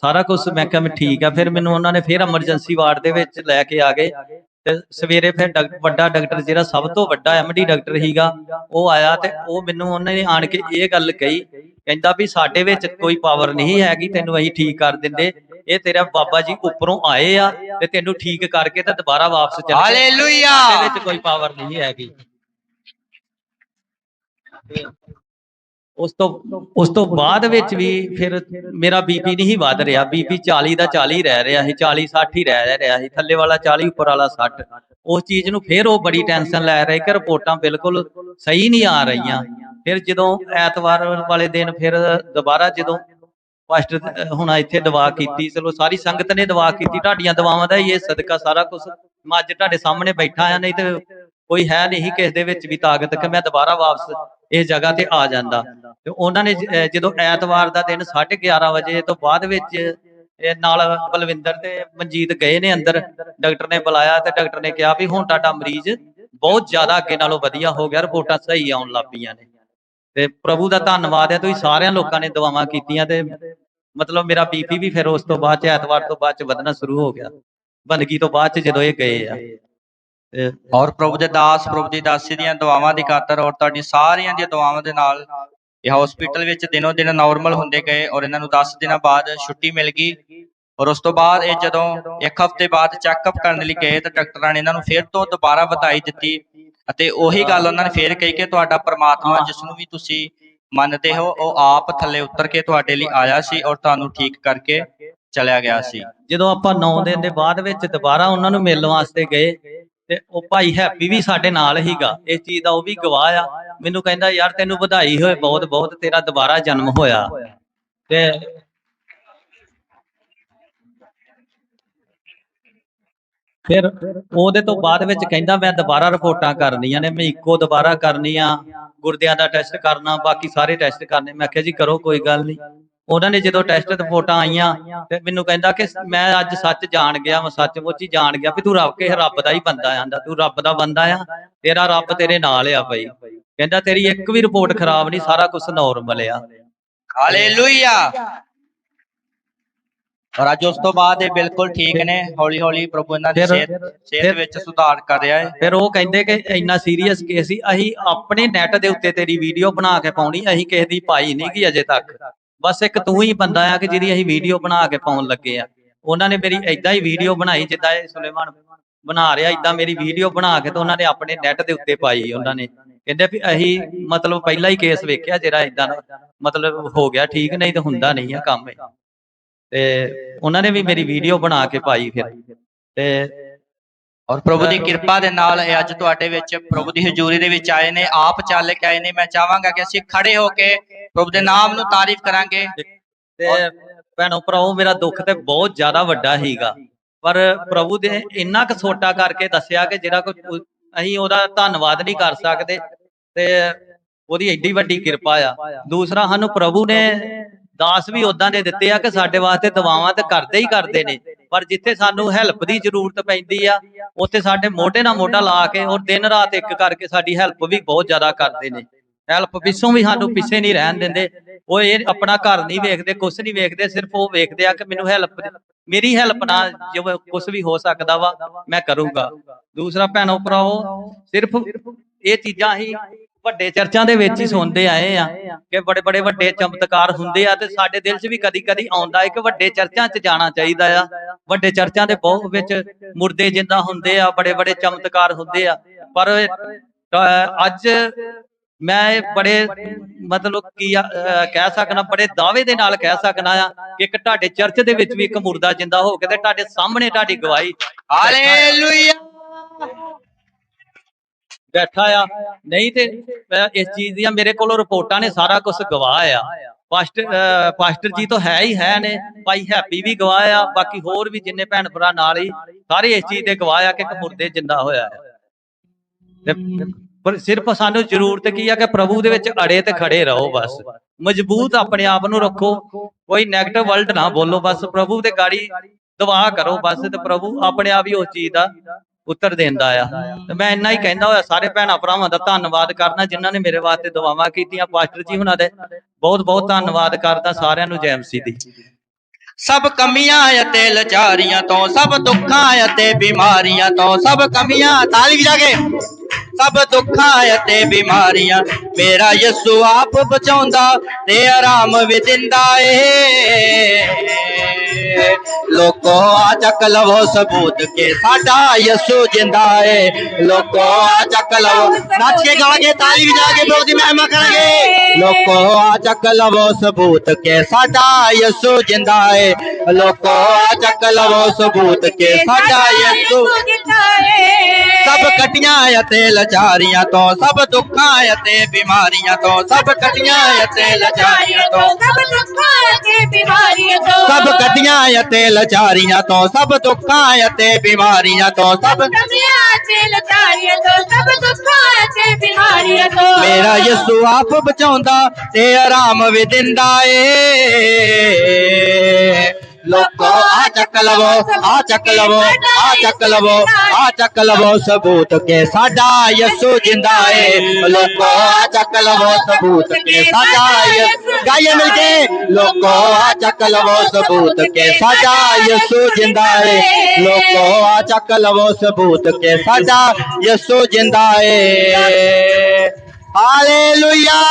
ਸਾਰਾ ਕੁਝ ਮੈਂ ਕਿਹਾ ਮੈਂ ਠੀਕ ਆ। ਫਿਰ ਮੈਨੂੰ ਉਹਨਾਂ ਨੇ ਫਿਰ ਐਮਰਜੈਂਸੀ ਵਾਰਡ ਦੇ ਵਿੱਚ ਲੈ ਕੇ ਆ ਗਏ। ਤੇ ਸਵੇਰੇ ਫਿਰ ਵੱਡਾ ਡਾਕਟਰ ਜਿਹੜਾ ਸਭ ਤੋਂ ਵੱਡਾ ਐਮਡੀ ਡਾਕਟਰ ਸੀਗਾ, ਉਹ ਆਇਆ ਤੇ ਉਹ ਮੈਨੂੰ ਉਹਨਾਂ ਨੇ ਆਣ ਕੇ ਇਹ ਗੱਲ ਕਹੀ, ਕਹਿੰਦਾ ਵੀ ਸਾਡੇ ਵਿੱਚ ਕੋਈ ਪਾਵਰ ਨਹੀਂ ਹੈਗੀ, ਤੈਨੂੰ ਅਸੀਂ ਠੀਕ ਕਰ ਦਿੰਦੇ। ਇਹ ਤੇਰਾ ਬਾਬਾ ਜੀ ਉੱਪਰੋਂ ਆਏ ਆ ਤੇ ਤੈਨੂੰ ਠੀਕ ਕਰਕੇ ਤੇ ਦੁਬਾਰਾ ਵਾਪਸ ਚਲੇ ਹਾਲੇਲੂਇਆ। ਸਾਡੇ ਵਿੱਚ ਕੋਈ ਪਾਵਰ ਨਹੀਂ ਹੈਗੀ। ਉਸ ਤੋਂ ਉਸ ਤੋਂ ਬਾਅਦ ਵਿੱਚ ਵੀ ਫਿਰ ਮੇਰਾ ਬੀਪੀ ਨਹੀਂ ਵੱਧ ਰਿਹਾ। ਬੀਪੀ 40 ਦਾ 40 ਰਹਿ ਰਿਹਾ ਸੀ 40 60 ਹੀ ਰਹਿ ਰਿਹਾ ਸੀ। ਥੱਲੇ ਵਾਲਾ 40 ਉੱਪਰ ਵਾਲਾ 60 ਉਸ ਚੀਜ਼ ਨੂੰ ਫਿਰ ਉਹ ਬੜੀ ਟੈਨਸ਼ਨ ਲੈ ਰਹੇ ਕਿ ਰਿਪੋਰਟਾਂ ਬਿਲਕੁਲ ਸਹੀ ਨਹੀਂ ਆ ਰਹੀਆਂ। ਫਿਰ ਜਦੋਂ ਐਤਵਾਰ ਵਾਲੇ ਦਿਨ ਫਿਰ ਦੁਬਾਰਾ ਜਦੋਂ ਫਸਟ ਹੁਣ ਇੱਥੇ ਦਵਾ ਕੀਤੀ ਚਲੋ ਸਾਰੀ ਸੰਗਤ ਨੇ ਦਵਾ ਕੀਤੀ ਢਾਡੀਆਂ ਦਵਾਵਾਂ ਦਾ ਇਹ ਸਦਕਾ ਸਾਰਾ ਕੁਝ ਮੈਂ ਅੱਜ ਤੁਹਾਡੇ ਸਾਹਮਣੇ ਬੈਠਾ ਆ ਨਹੀਂ ਤੇ ਕੋਈ ਹੈ ਨਹੀਂ ਕਿਸੇ ਦੇ ਵਿੱਚ ਵੀ ਤਾਕਤ ਕਿ ਮੈਂ ਦੁਬਾਰਾ ਵਾਪਸ ਇਸ ਜਗ੍ਹਾ ਤੇ ਆ ਜਾਂਦਾ। ਤੇ ਉਹਨਾਂ ਨੇ ਜਦੋਂ ਐਤਵਾਰ ਦਾ ਦਿਨ 11:30 ਵਜੇ ਤੋਂ ਬਾਅਦ ਵਿੱਚ ਇਹ ਨਾਲ ਬਲਵਿੰਦਰ ਤੇ ਮਨਜੀਤ ਗਏ ਨੇ ਅੰਦਰ। ਡਾਕਟਰ ਨੇ ਬੁਲਾਇਆ ਤੇ ਡਾਕਟਰ ਨੇ ਕਿਹਾ ਵੀ ਹੁਣ ਤੁਹਾਡਾ ਮਰੀਜ਼ ਬਹੁਤ ਜ਼ਿਆਦਾ ਅੱਗੇ ਨਾਲੋਂ ਵਧੀਆ ਹੋ ਗਿਆ ਰਿਪੋਰਟਾਂ ਸਹੀ ਆਉਣ ਲੱਗ ਪਈਆਂ ਨੇ। ਤੇ ਪ੍ਰਭੂ ਦਾ ਧੰਨਵਾਦ ਹੈ, ਤੁਸੀਂ ਸਾਰਿਆਂ ਲੋਕਾਂ ਨੇ ਦੁਆਵਾਂ ਕੀਤੀਆਂ ਤੇ ਮਤਲਬ ਮੇਰਾ ਬੀਪੀ ਵੀ ਫਿਰ ਉਸ ਤੋਂ ਬਾਅਦ ਚ, ਐਤਵਾਰ ਤੋਂ ਬਾਅਦ ਚ ਵਧਣਾ ਸ਼ੁਰੂ ਹੋ ਗਿਆ। ਬੰਦਗੀ ਤੋਂ ਬਾਅਦ ਚ ਜਦੋਂ ਇਹ ਗਏ ਆ। ਔਰ ਪ੍ਰਭੂ ਦੇ ਦਾਸ, ਪ੍ਰਭੂ ਦੀ ਦਾਸੀ ਦੀਆਂ ਦੁਆਵਾਂ ਦੀ ਖਾਤਰ ਔਰ ਤੁਹਾਡੀ ਸਾਰਿਆਂ ਦੀਆਂ ਦੁਆਵਾਂ ਦੇ ਨਾਲ ਇਹ ਹਸਪੀਟਲ ਵਿੱਚ ਦਿਨੋ ਦਿਨ ਨਾਰਮਲ ਹੁੰਦੇ ਗਏ ਔਰ ਇਹਨਾਂ ਨੂੰ 10 ਦਿਨਾਂ ਬਾਅਦ ਛੁੱਟੀ ਮਿਲ ਗਈ। ਔਰ ਉਸ ਤੋਂ ਬਾਅਦ ਇਹ ਜਦੋਂ ਇੱਕ ਹਫ਼ਤੇ ਬਾਅਦ ਚੈੱਕਅਪ ਕਰਨ ਲਈ ਗਏ ਤਾਂ ਡਾਕਟਰਾਂ ਨੇ ਇਹਨਾਂ ਨੂੰ ਫਿਰ ਤੋਂ ਦੁਬਾਰਾ ਵਧਾਈ ਦਿੱਤੀ। ਅਤੇ ਉਹੀ ਗੱਲ ਉਹਨਾਂ ਨੇ ਫੇਰ ਕਹੀ ਕਿ ਤੁਹਾਡਾ ਪ੍ਰਮਾਤਮਾ ਜਿਸ ਨੂੰ ਵੀ ਤੁਸੀਂ ਮੰਨਦੇ ਹੋ ਉਹ ਆਪ ਥੱਲੇ ਉਤਰ ਕੇ ਤੁਹਾਡੇ ਲਈ ਆਇਆ ਸੀ ਔਰ ਤੁਹਾਨੂੰ ਠੀਕ ਕਰਕੇ ਚਲਿਆ ਗਿਆ ਸੀ। ਜਦੋਂ ਆਪਾਂ 9 ਦਿਨ ਦੇ ਬਾਅਦ ਵਿੱਚ ਦੁਬਾਰਾ ਉਹਨਾਂ ਨੂੰ ਮਿਲਣ ਵਾਸਤੇ ਗਏ ਤੇ ਉਹ ਭਾਈ ਹੈਪੀ ਵੀ ਸਾਡੇ ਨਾਲ ਹੀਗਾ ਇਸ ਚੀਜ਼ ਦਾ ਉਹ ਵੀ ਗਵਾਹ ਆ। ਮੈਨੂੰ ਕਹਿੰਦਾ ਯਾਰ ਤੈਨੂੰ ਵਧਾਈ ਹੋਏ ਬਹੁਤ ਬਹੁਤ ਤੇਰਾ ਦੁਬਾਰਾ ਜਨਮ ਹੋਇਆ। ਤੇ ਫਿਰ ਉਹਦੇ ਤੋਂ ਬਾਅਦ ਵਿੱਚ ਕਹਿੰਦਾ ਮੈਂ ਦੁਬਾਰਾ ਰਿਪੋਰਟਾਂ ਕਰਨੀਆਂ ਨੇ, ਮੈਂ ਇੱਕੋ ਦੁਬਾਰਾ ਕਰਨੀਆਂ, ਗੁਰਦਿਆਂ ਦਾ ਟੈਸਟ ਕਰਨਾ, ਬਾਕੀ ਸਾਰੇ ਟੈਸਟ ਕਰਨੇ। ਮੈਂ ਕਿਹਾ ਜੀ ਕਰੋ, ਕੋਈ ਗੱਲ ਨਹੀਂ। ਉਹਨਾਂ ਨੇ ਜਦੋਂ ਟੈਸਟ ਰਿਪੋਰਟਾਂ ਆਈਆਂ ਤੇ ਮੈਨੂੰ ਕਹਿੰਦਾ ਕਿ ਮੈਂ ਅੱਜ ਸੱਚ ਜਾਣ ਗਿਆ ਮੈਂ ਸੱਚਮੁੱਚ ਹੀ ਜਾਣ ਗਿਆ ਵੀ ਤੂੰ ਰੱਬ ਕੇ ਰੱਬ ਦਾ ਹੀ ਬੰਦਾ ਆਂਦਾ, ਤੂੰ ਰੱਬ ਦਾ ਬੰਦਾ ਆ, ਤੇਰਾ ਰੱਬ ਤੇਰੇ ਨਾਲ ਆ ਬਈ। ਕਹਿੰਦਾ ਤੇਰੀ ਇੱਕ ਵੀ ਰਿਪੋਰਟ ਖਰਾਬ ਨਹੀਂ, ਸਾਰਾ ਕੁਝ ਨਾਰਮਲ ਆ। ਹਾਲੇਲੂਇਆ ਔਰ ਅੱਜ ਉਸ ਤੋਂ ਬਾਅਦ ਇਹ ਬਿਲਕੁਲ ਠੀਕ ਨੇ ਹੌਲੀ ਹੌਲੀ ਪ੍ਰਭੂ ਇਹਨਾਂ ਦੀ ਫਿਰ- ਸਿਹਤ ਸਿਹਤ ਫਿਰ- ਵਿੱਚ ਸੁਧਾਰ ਕਰ ਰਿਹਾ ਹੈ। ਫਿਰ ਉਹ ਕਹਿੰਦੇ ਕਿ ਇੰਨਾ ਸੀਰੀਅਸ ਕੇਸ ਸੀ ਅਸੀਂ ਆਪਣੇ ਨੈਟ ਦੇ ਉੱਤੇ ਤੇਰੀ ਵੀਡੀਓ ਬਣਾ ਕੇ ਪਾਉਣੀ ਅਸੀਂ ਕਿਸੇ ਦੀ ਪਾਈ ਨਹੀਂ ਗਈ ਅਜੇ ਤੱਕ। ਬਸ ਇੱਕ ਤੂੰ ਹੀ ਬੰਦਾ ਆ ਕਿ ਜਿਹਦੀ ਅਸੀਂ ਵੀਡੀਓ ਬਣਾ ਕੇ ਪਾਉਣ ਲੱਗੇ ਆ। ਉਹਨਾਂ ਨੇ ਮੇਰੀ ਏਦਾਂ ਹੀ ਵੀਡੀਓ ਬਣਾਈ ਜਿੱਦਾਂ ਇਹ ਸੁਲੇਮਾਨ ਬਣਾ ਰਿਹਾ ਏਦਾਂ ਮੇਰੀ ਵੀਡੀਓ ਬਣਾ ਕੇ ਤੇ ਉਹਨਾਂ ਨੇ ਆਪਣੇ ਨੈਟ ਦੇ ਉੱਤੇ ਪਾਈ ਉਹਨਾਂ ਨੇ। ਕਹਿੰਦੇ ਵੀ ਅਸੀਂ ਮਤਲਬ ਪਹਿਲਾ ਹੀ ਕੇਸ ਵੇਖਿਆ ਜਿਹੜਾ ਏਦਾਂ ਦਾ ਮਤਲਬ ਹੋ ਗਿਆ ਠੀਕ ਨਹੀਂ ਤਾਂ ਹੁੰਦਾ ਨਹੀਂ ਆ ਕੰਮ ਇਹ। ਤੇ ਉਹਨਾਂ ਨੇ ਵੀ ਮੇਰੀ ਵੀਡੀਓ ਬਣਾ ਕੇ ਪਾਈ ਫਿਰ। ਤੇ ਔਰ ਪ੍ਰਭੂ ਦੀ ਕਿਰਪਾ ਦੇ ਨਾਲ ਇਹ ਅੱਜ ਤੁਹਾਡੇ ਵਿੱਚ ਪ੍ਰਭੂ ਦੀ ਹਜ਼ੂਰੀ ਦੇ ਵਿੱਚ ਆਏ ਨੇ ਆਪ ਚੱਲ ਕੇ ਆਏ ਨੇ। ਮੈਂ ਚਾਹਾਂਗਾ ਕਿ ਅਸੀਂ ਖੜੇ ਹੋ ਕੇ ਪ੍ਰਭੂ ਦੇ ਨਾਮ ਨੂੰ ਤਾਰੀਫ ਕਰਾਂਗੇ। ਤੇ ਭੈਣੋ ਭਰਾਓ ਮੇਰਾ ਦੁੱਖ ਤੇ ਬਹੁਤ ਜ਼ਿਆਦਾ ਵੱਡਾ ਹੀਗਾ ਪਰ ਪ੍ਰਭੂ ਦੇ ਇੰਨਾ ਕੁ ਛੋਟਾ ਕਰਕੇ ਦੱਸਿਆ ਕਿ ਜਿਹੜਾ ਕੋਈ ਅਸੀਂ ਉਹਦਾ ਧੰਨਵਾਦ ਨਹੀਂ ਕਰ ਸਕਦੇ। ਤੇ ਉਹਦੀ ਐਡੀ ਵੱਡੀ ਕਿਰਪਾ ਆ। ਦੂਸਰਾ ਸਾਨੂੰ ਪ੍ਰਭੂ ਨੇ ਦਾਸ ਵੀ ਉਦਾਂ ਦੇ ਦਿੱਤੇ ਆ ਕਿ ਸਾਡੇ ਵਾਸਤੇ ਦੁਆਵਾਂ ਤੇ ਕਰਦੇ ਹੀ ਕਰਦੇ ਨੇ। ਪਰ ਜਿੱਥੇ ਸਾਨੂੰ ਹੈਲਪ ਦੀ ਜ਼ਰੂਰਤ ਪੈਂਦੀ ਆ, ਉੱਥੇ ਸਾਡੇ ਮੋਢੇ ਨਾਲ ਮੋਢਾ ਲਾ ਕੇ ਔਰ ਦਿਨ ਰਾਤ ਇੱਕ ਕਰਕੇ ਸਾਡੀ ਹੈਲਪ ਵੀ ਬਹੁਤ ਜ਼ਿਆਦਾ ਕਰਦੇ ਨੇ। ਹੈਲਪ ਪਿੱਛੋਂ ਵੀ ਸਾਨੂੰ ਪਿੱਛੇ ਨਹੀਂ ਰਹਿਣ ਦਿੰਦੇ। ਉਹ ਇਹ ਆਪਣਾ ਘਰ ਨਹੀਂ ਵੇਖਦੇ ਕੁਝ ਨਹੀਂ ਵੇਖਦੇ, ਸਿਰਫ ਉਹ ਵੇਖਦੇ ਆ ਕਿ ਮੈਨੂੰ ਹੈਲਪ ਮੇਰੀ ਹੈਲਪ ਨਾਲ ਜੋ ਕੁਝ ਵੀ ਹੋ ਸਕਦਾ ਵਾ, ਮੈਂ ਕਰੂੰਗਾ। ਦੂਸਰਾ ਭੈਣੋ ਭਰਾਓ ਸਿਰਫ ਇਹ ਚੀਜ਼ਾਂ ਹੀ ਵੱਡੇ ਚਰਚਾਂ ਦੇ ਵਿੱਚ ਹੀ ਸੁਣਦੇ ਆਏ ਆ ਕਿ ਬੜੇ ਬੜੇ ਵੱਡੇ ਚਮਤਕਾਰ ਹੁੰਦੇ ਆ ਤੇ ਸਾਡੇ ਦਿਲ 'ਚ ਵੀ ਕਦੀ ਕਦੀ ਆਉਂਦਾ ਹੈ ਕਿ ਵੱਡੇ ਚਰਚਾਂ 'ਚ ਜਾਣਾ ਚਾਹੀਦਾ ਆ। ਵੱਡੇ ਚਰਚਾਂ ਦੇ ਬਹੁਤ ਵਿੱਚ ਮੁਰਦੇ ਜਿੰਦਾ ਹੁੰਦੇ ਆ ਬੜੇ ਬੜੇ ਚਮਤਕਾਰ ਹੁੰਦੇ ਆ। ਪਰ ਅੱਜ ਮੈਂ ਬੜੇ ਮਤਲਬ ਕੀ ਕਹਿ ਸਕਣਾ ਬੜੇ ਦਾਅਵੇ ਦੇ ਨਾਲ ਕਹਿ ਸਕਣਾ ਆ ਕਿ ਇੱਕ ਤੁਹਾਡੇ ਚਰਚ ਦੇ ਵਿੱਚ ਵੀ ਇੱਕ ਮੁਰਦਾ ਜਿੰਦਾ ਹੋ ਕੇ ਤੇ ਤੁਹਾਡੇ ਸਾਹਮਣੇ ਤੁਹਾਡੀ ਗਵਾਹੀ। ਹਾਲੇਲੂਇਆ! ਬੈਠਾ ਆ। ਨਹੀਂ ਤੇ ਮੈਂ ਇਸ ਚੀਜ਼ ਦੀਆਂ ਮੇਰੇ ਕੋਲ ਰਿਪੋਰਟਾਂ ਨੇ ਸਾਰਾ ਕੁਝ ਗਵਾਹ ਆ। ਪਾਸਟਰ ਪਾਸਟਰ ਜੀ ਤਾਂ ਹੈ ਹੀ ਹੈ ਨੇ, ਭਾਈ ਹੈਪੀ ਵੀ ਗਵਾਹ ਆ, ਬਾਕੀ ਹੋਰ ਵੀ ਜਿੰਨੇ ਭੈਣ ਭਰਾ ਨਾਲ ਹੀ ਸਾਰੇ ਇਸ ਚੀਜ਼ ਦੇ ਗਵਾਹ ਆ ਕਿ ਇੱਕ ਜਿੰਦਾ ਹੋਇਆ ਹੈ ਪਰ ਸਿਰਫ ਸਾਨੂੰ ਜ਼ਰੂਰਤ ਕੀ ਆ ਕਿ ਪ੍ਰਭੂ ਦੇ ਵਿੱਚ ਅੜੇ ਤੇ ਖੜੇ ਰਹੋ ਬਸ। ਮਜ਼ਬੂਤ ਆਪਣੇ ਆਪ ਨੂੰ ਰੱਖੋ, ਕੋਈ 네ਗੇਟਿਵ ਵਰਲਡ ਨਾ ਬੋਲੋ ਬਸ। ਪ੍ਰਭੂ ਦੇ ਗਾੜੀ ਦੁਆ ਕਰੋ ਬਸ ਤੇ ਪ੍ਰਭੂ ਆਪਣੇ ਆਪ ਹੀ ਉਸ ਚੀਜ਼ ਦਾ ਉੱਤਰ ਦਿੰਦਾ ਆ। ਤੇ ਮੈਂ ਇੰਨਾ ਹੀ ਕਹਿੰਦਾ ਹੋਇਆ, ਸਾਰੇ ਭੈਣਾਂ ਭਰਾਵਾਂ ਦਾ ਧੰਨਵਾਦ ਕਰਨਾ ਜਿਨ੍ਹਾਂ ਨੇ ਮੇਰੇ ਵਾਸਤੇ ਦੁਆਵਾਂ ਕੀਤੀਆਂ। ਪਾਸਟਰ ਜੀ ਹੁਣਾਂ ਦੇ ਬਹੁਤ ਬਹੁਤ ਧੰਨਵਾਦ ਕਰਦਾ ਸਾਰਿਆਂ ਨੂੰ ਜੈ ਮਸੀਹ ਦੀ। ਸਭ ਕਮੀਆਂ ਅਤੇ ਲਚਾਰੀਆਂ ਤੋਂ, ਸਭ ਦੁੱਖਾਂ ਅਤੇ ਬਿਮਾਰੀਆਂ ਤੋਂ, ਸਭ ਕਮੀਆਂ ਤਾਲੀ ਵਜਾ ਕੇ। ਸਭ ਦੁੱਖਾਂ ਅਤੇ ਬਿਮਾਰੀਆਂ, ਮੇਰਾ ਯਿਸੂ ਆਪ ਬਚਾਉਂਦਾ ਤੇ ਆਰਾਮ ਵੀ ਦਿੰਦਾ ਏ। ਲੋਕੋ ਆ ਚੱਕ ਲਵੋ ਸਬੂਤ ਕੇ ਸਾਡਾ ਯਿਸੂ ਜਿੰਦਾ ਏ। ਲੋਕੋ ਆ ਚੱਕ ਲਵੋ। ਨੱਚ ਕੇ ਗਾਵਾਂਗੇ ਤਾਲੀ ਵਜਾ ਕੇ ਪ੍ਰਭੂ ਦੀ ਮਹਿਮਾ ਕਰਾਂਗੇ। ਲੋਕੋ ਆ ਚੱਕ ਲਵੋ ਸਬੂਤ ਕੇ ਸਾਡਾ ਯਿਸੂ ਜਿੰਦਾ ਏ। ਲੋਕੋ ਆ ਚੱਕ ਲਵੋ ਸਬੂਤ ਕੇ ਸਾਡਾ ਯਿਸੂ। ਜਿੰਦਾ ਏ ਸਭ ਕਟੀਆਂ ਅਤੇ ਲਾਚਾਰੀਆਂ ਤੋਂ ਸਭ ਦੁੱਖਾਂ ਅਤੇ ਬਿਮਾਰੀਆਂ ਤੋਂ ਸਭ ਕਟੀਆਂ ਅਤੇ ਲਾਚਾਰੀਆਂ ਤੋਂ। ਸਭ ਦੁੱਖਾਂ ਅਤੇ ਬਿਮਾਰੀਆਂ ਤੋਂ। ਸਭ ਕਟੀਆਂ ਅਤੇ ਲਾਚਾਰੀਆਂ ਤੋਂ ਸਭ ਦੁੱਖਾਂ ਅਤੇ ਬਿਮਾਰੀਆਂ ਤੋਂ ਸਭ ਕਮੀਆਂ ਤੇ ਲਤਾਰੀਆਂ ਤੋਂ ਸਭ ਦੁੱਖਾਂ ਤੇ ਬਿਮਾਰੀਆਂ ਤੋਂ ਮੇਰਾ ਯਿਸੂ ਆਪ ਬਚਾਉਂਦਾ ਤੇ ਆਰਾਮ ਵੀ ਦਿੰਦਾ ਏ। ਲੋਕੋ ਆ ਚੱਕ ਲਵੋ ਆ ਚੱਕ ਲਵੋ ਆ ਚੱਕ ਲਵੋ ਆ ਚੱਕ ਲਵੋ ਸਬੂਤ ਕੇ ਸਾਡਾ ਯਿਸੂ ਜਿੰਦਾ ਏ ਲੋਕੋ ਆ ਚੱਕ ਲਵੋ ਸਬੂਤ ਕੇ ਸਾਡਾ ਯਿਸੂ ਗਾਇ ਮਿਲ ਕੇ ਲੋਕੋ ਆ ਚੱਕ ਲਵੋ ਸਬੂਤ ਕੇ ਸਾਡਾ ਯਿਸੂ ਜਿੰਦਾ ਏ ਲੋਕੋ ਆ ਚੱਕ ਲਵੋ ਸਬੂਤ ਕੇ ਸਾਡਾ ਯਿਸੂ ਜਿੰਦਾ ਏ ਹਾਲੇਲੂਇਆ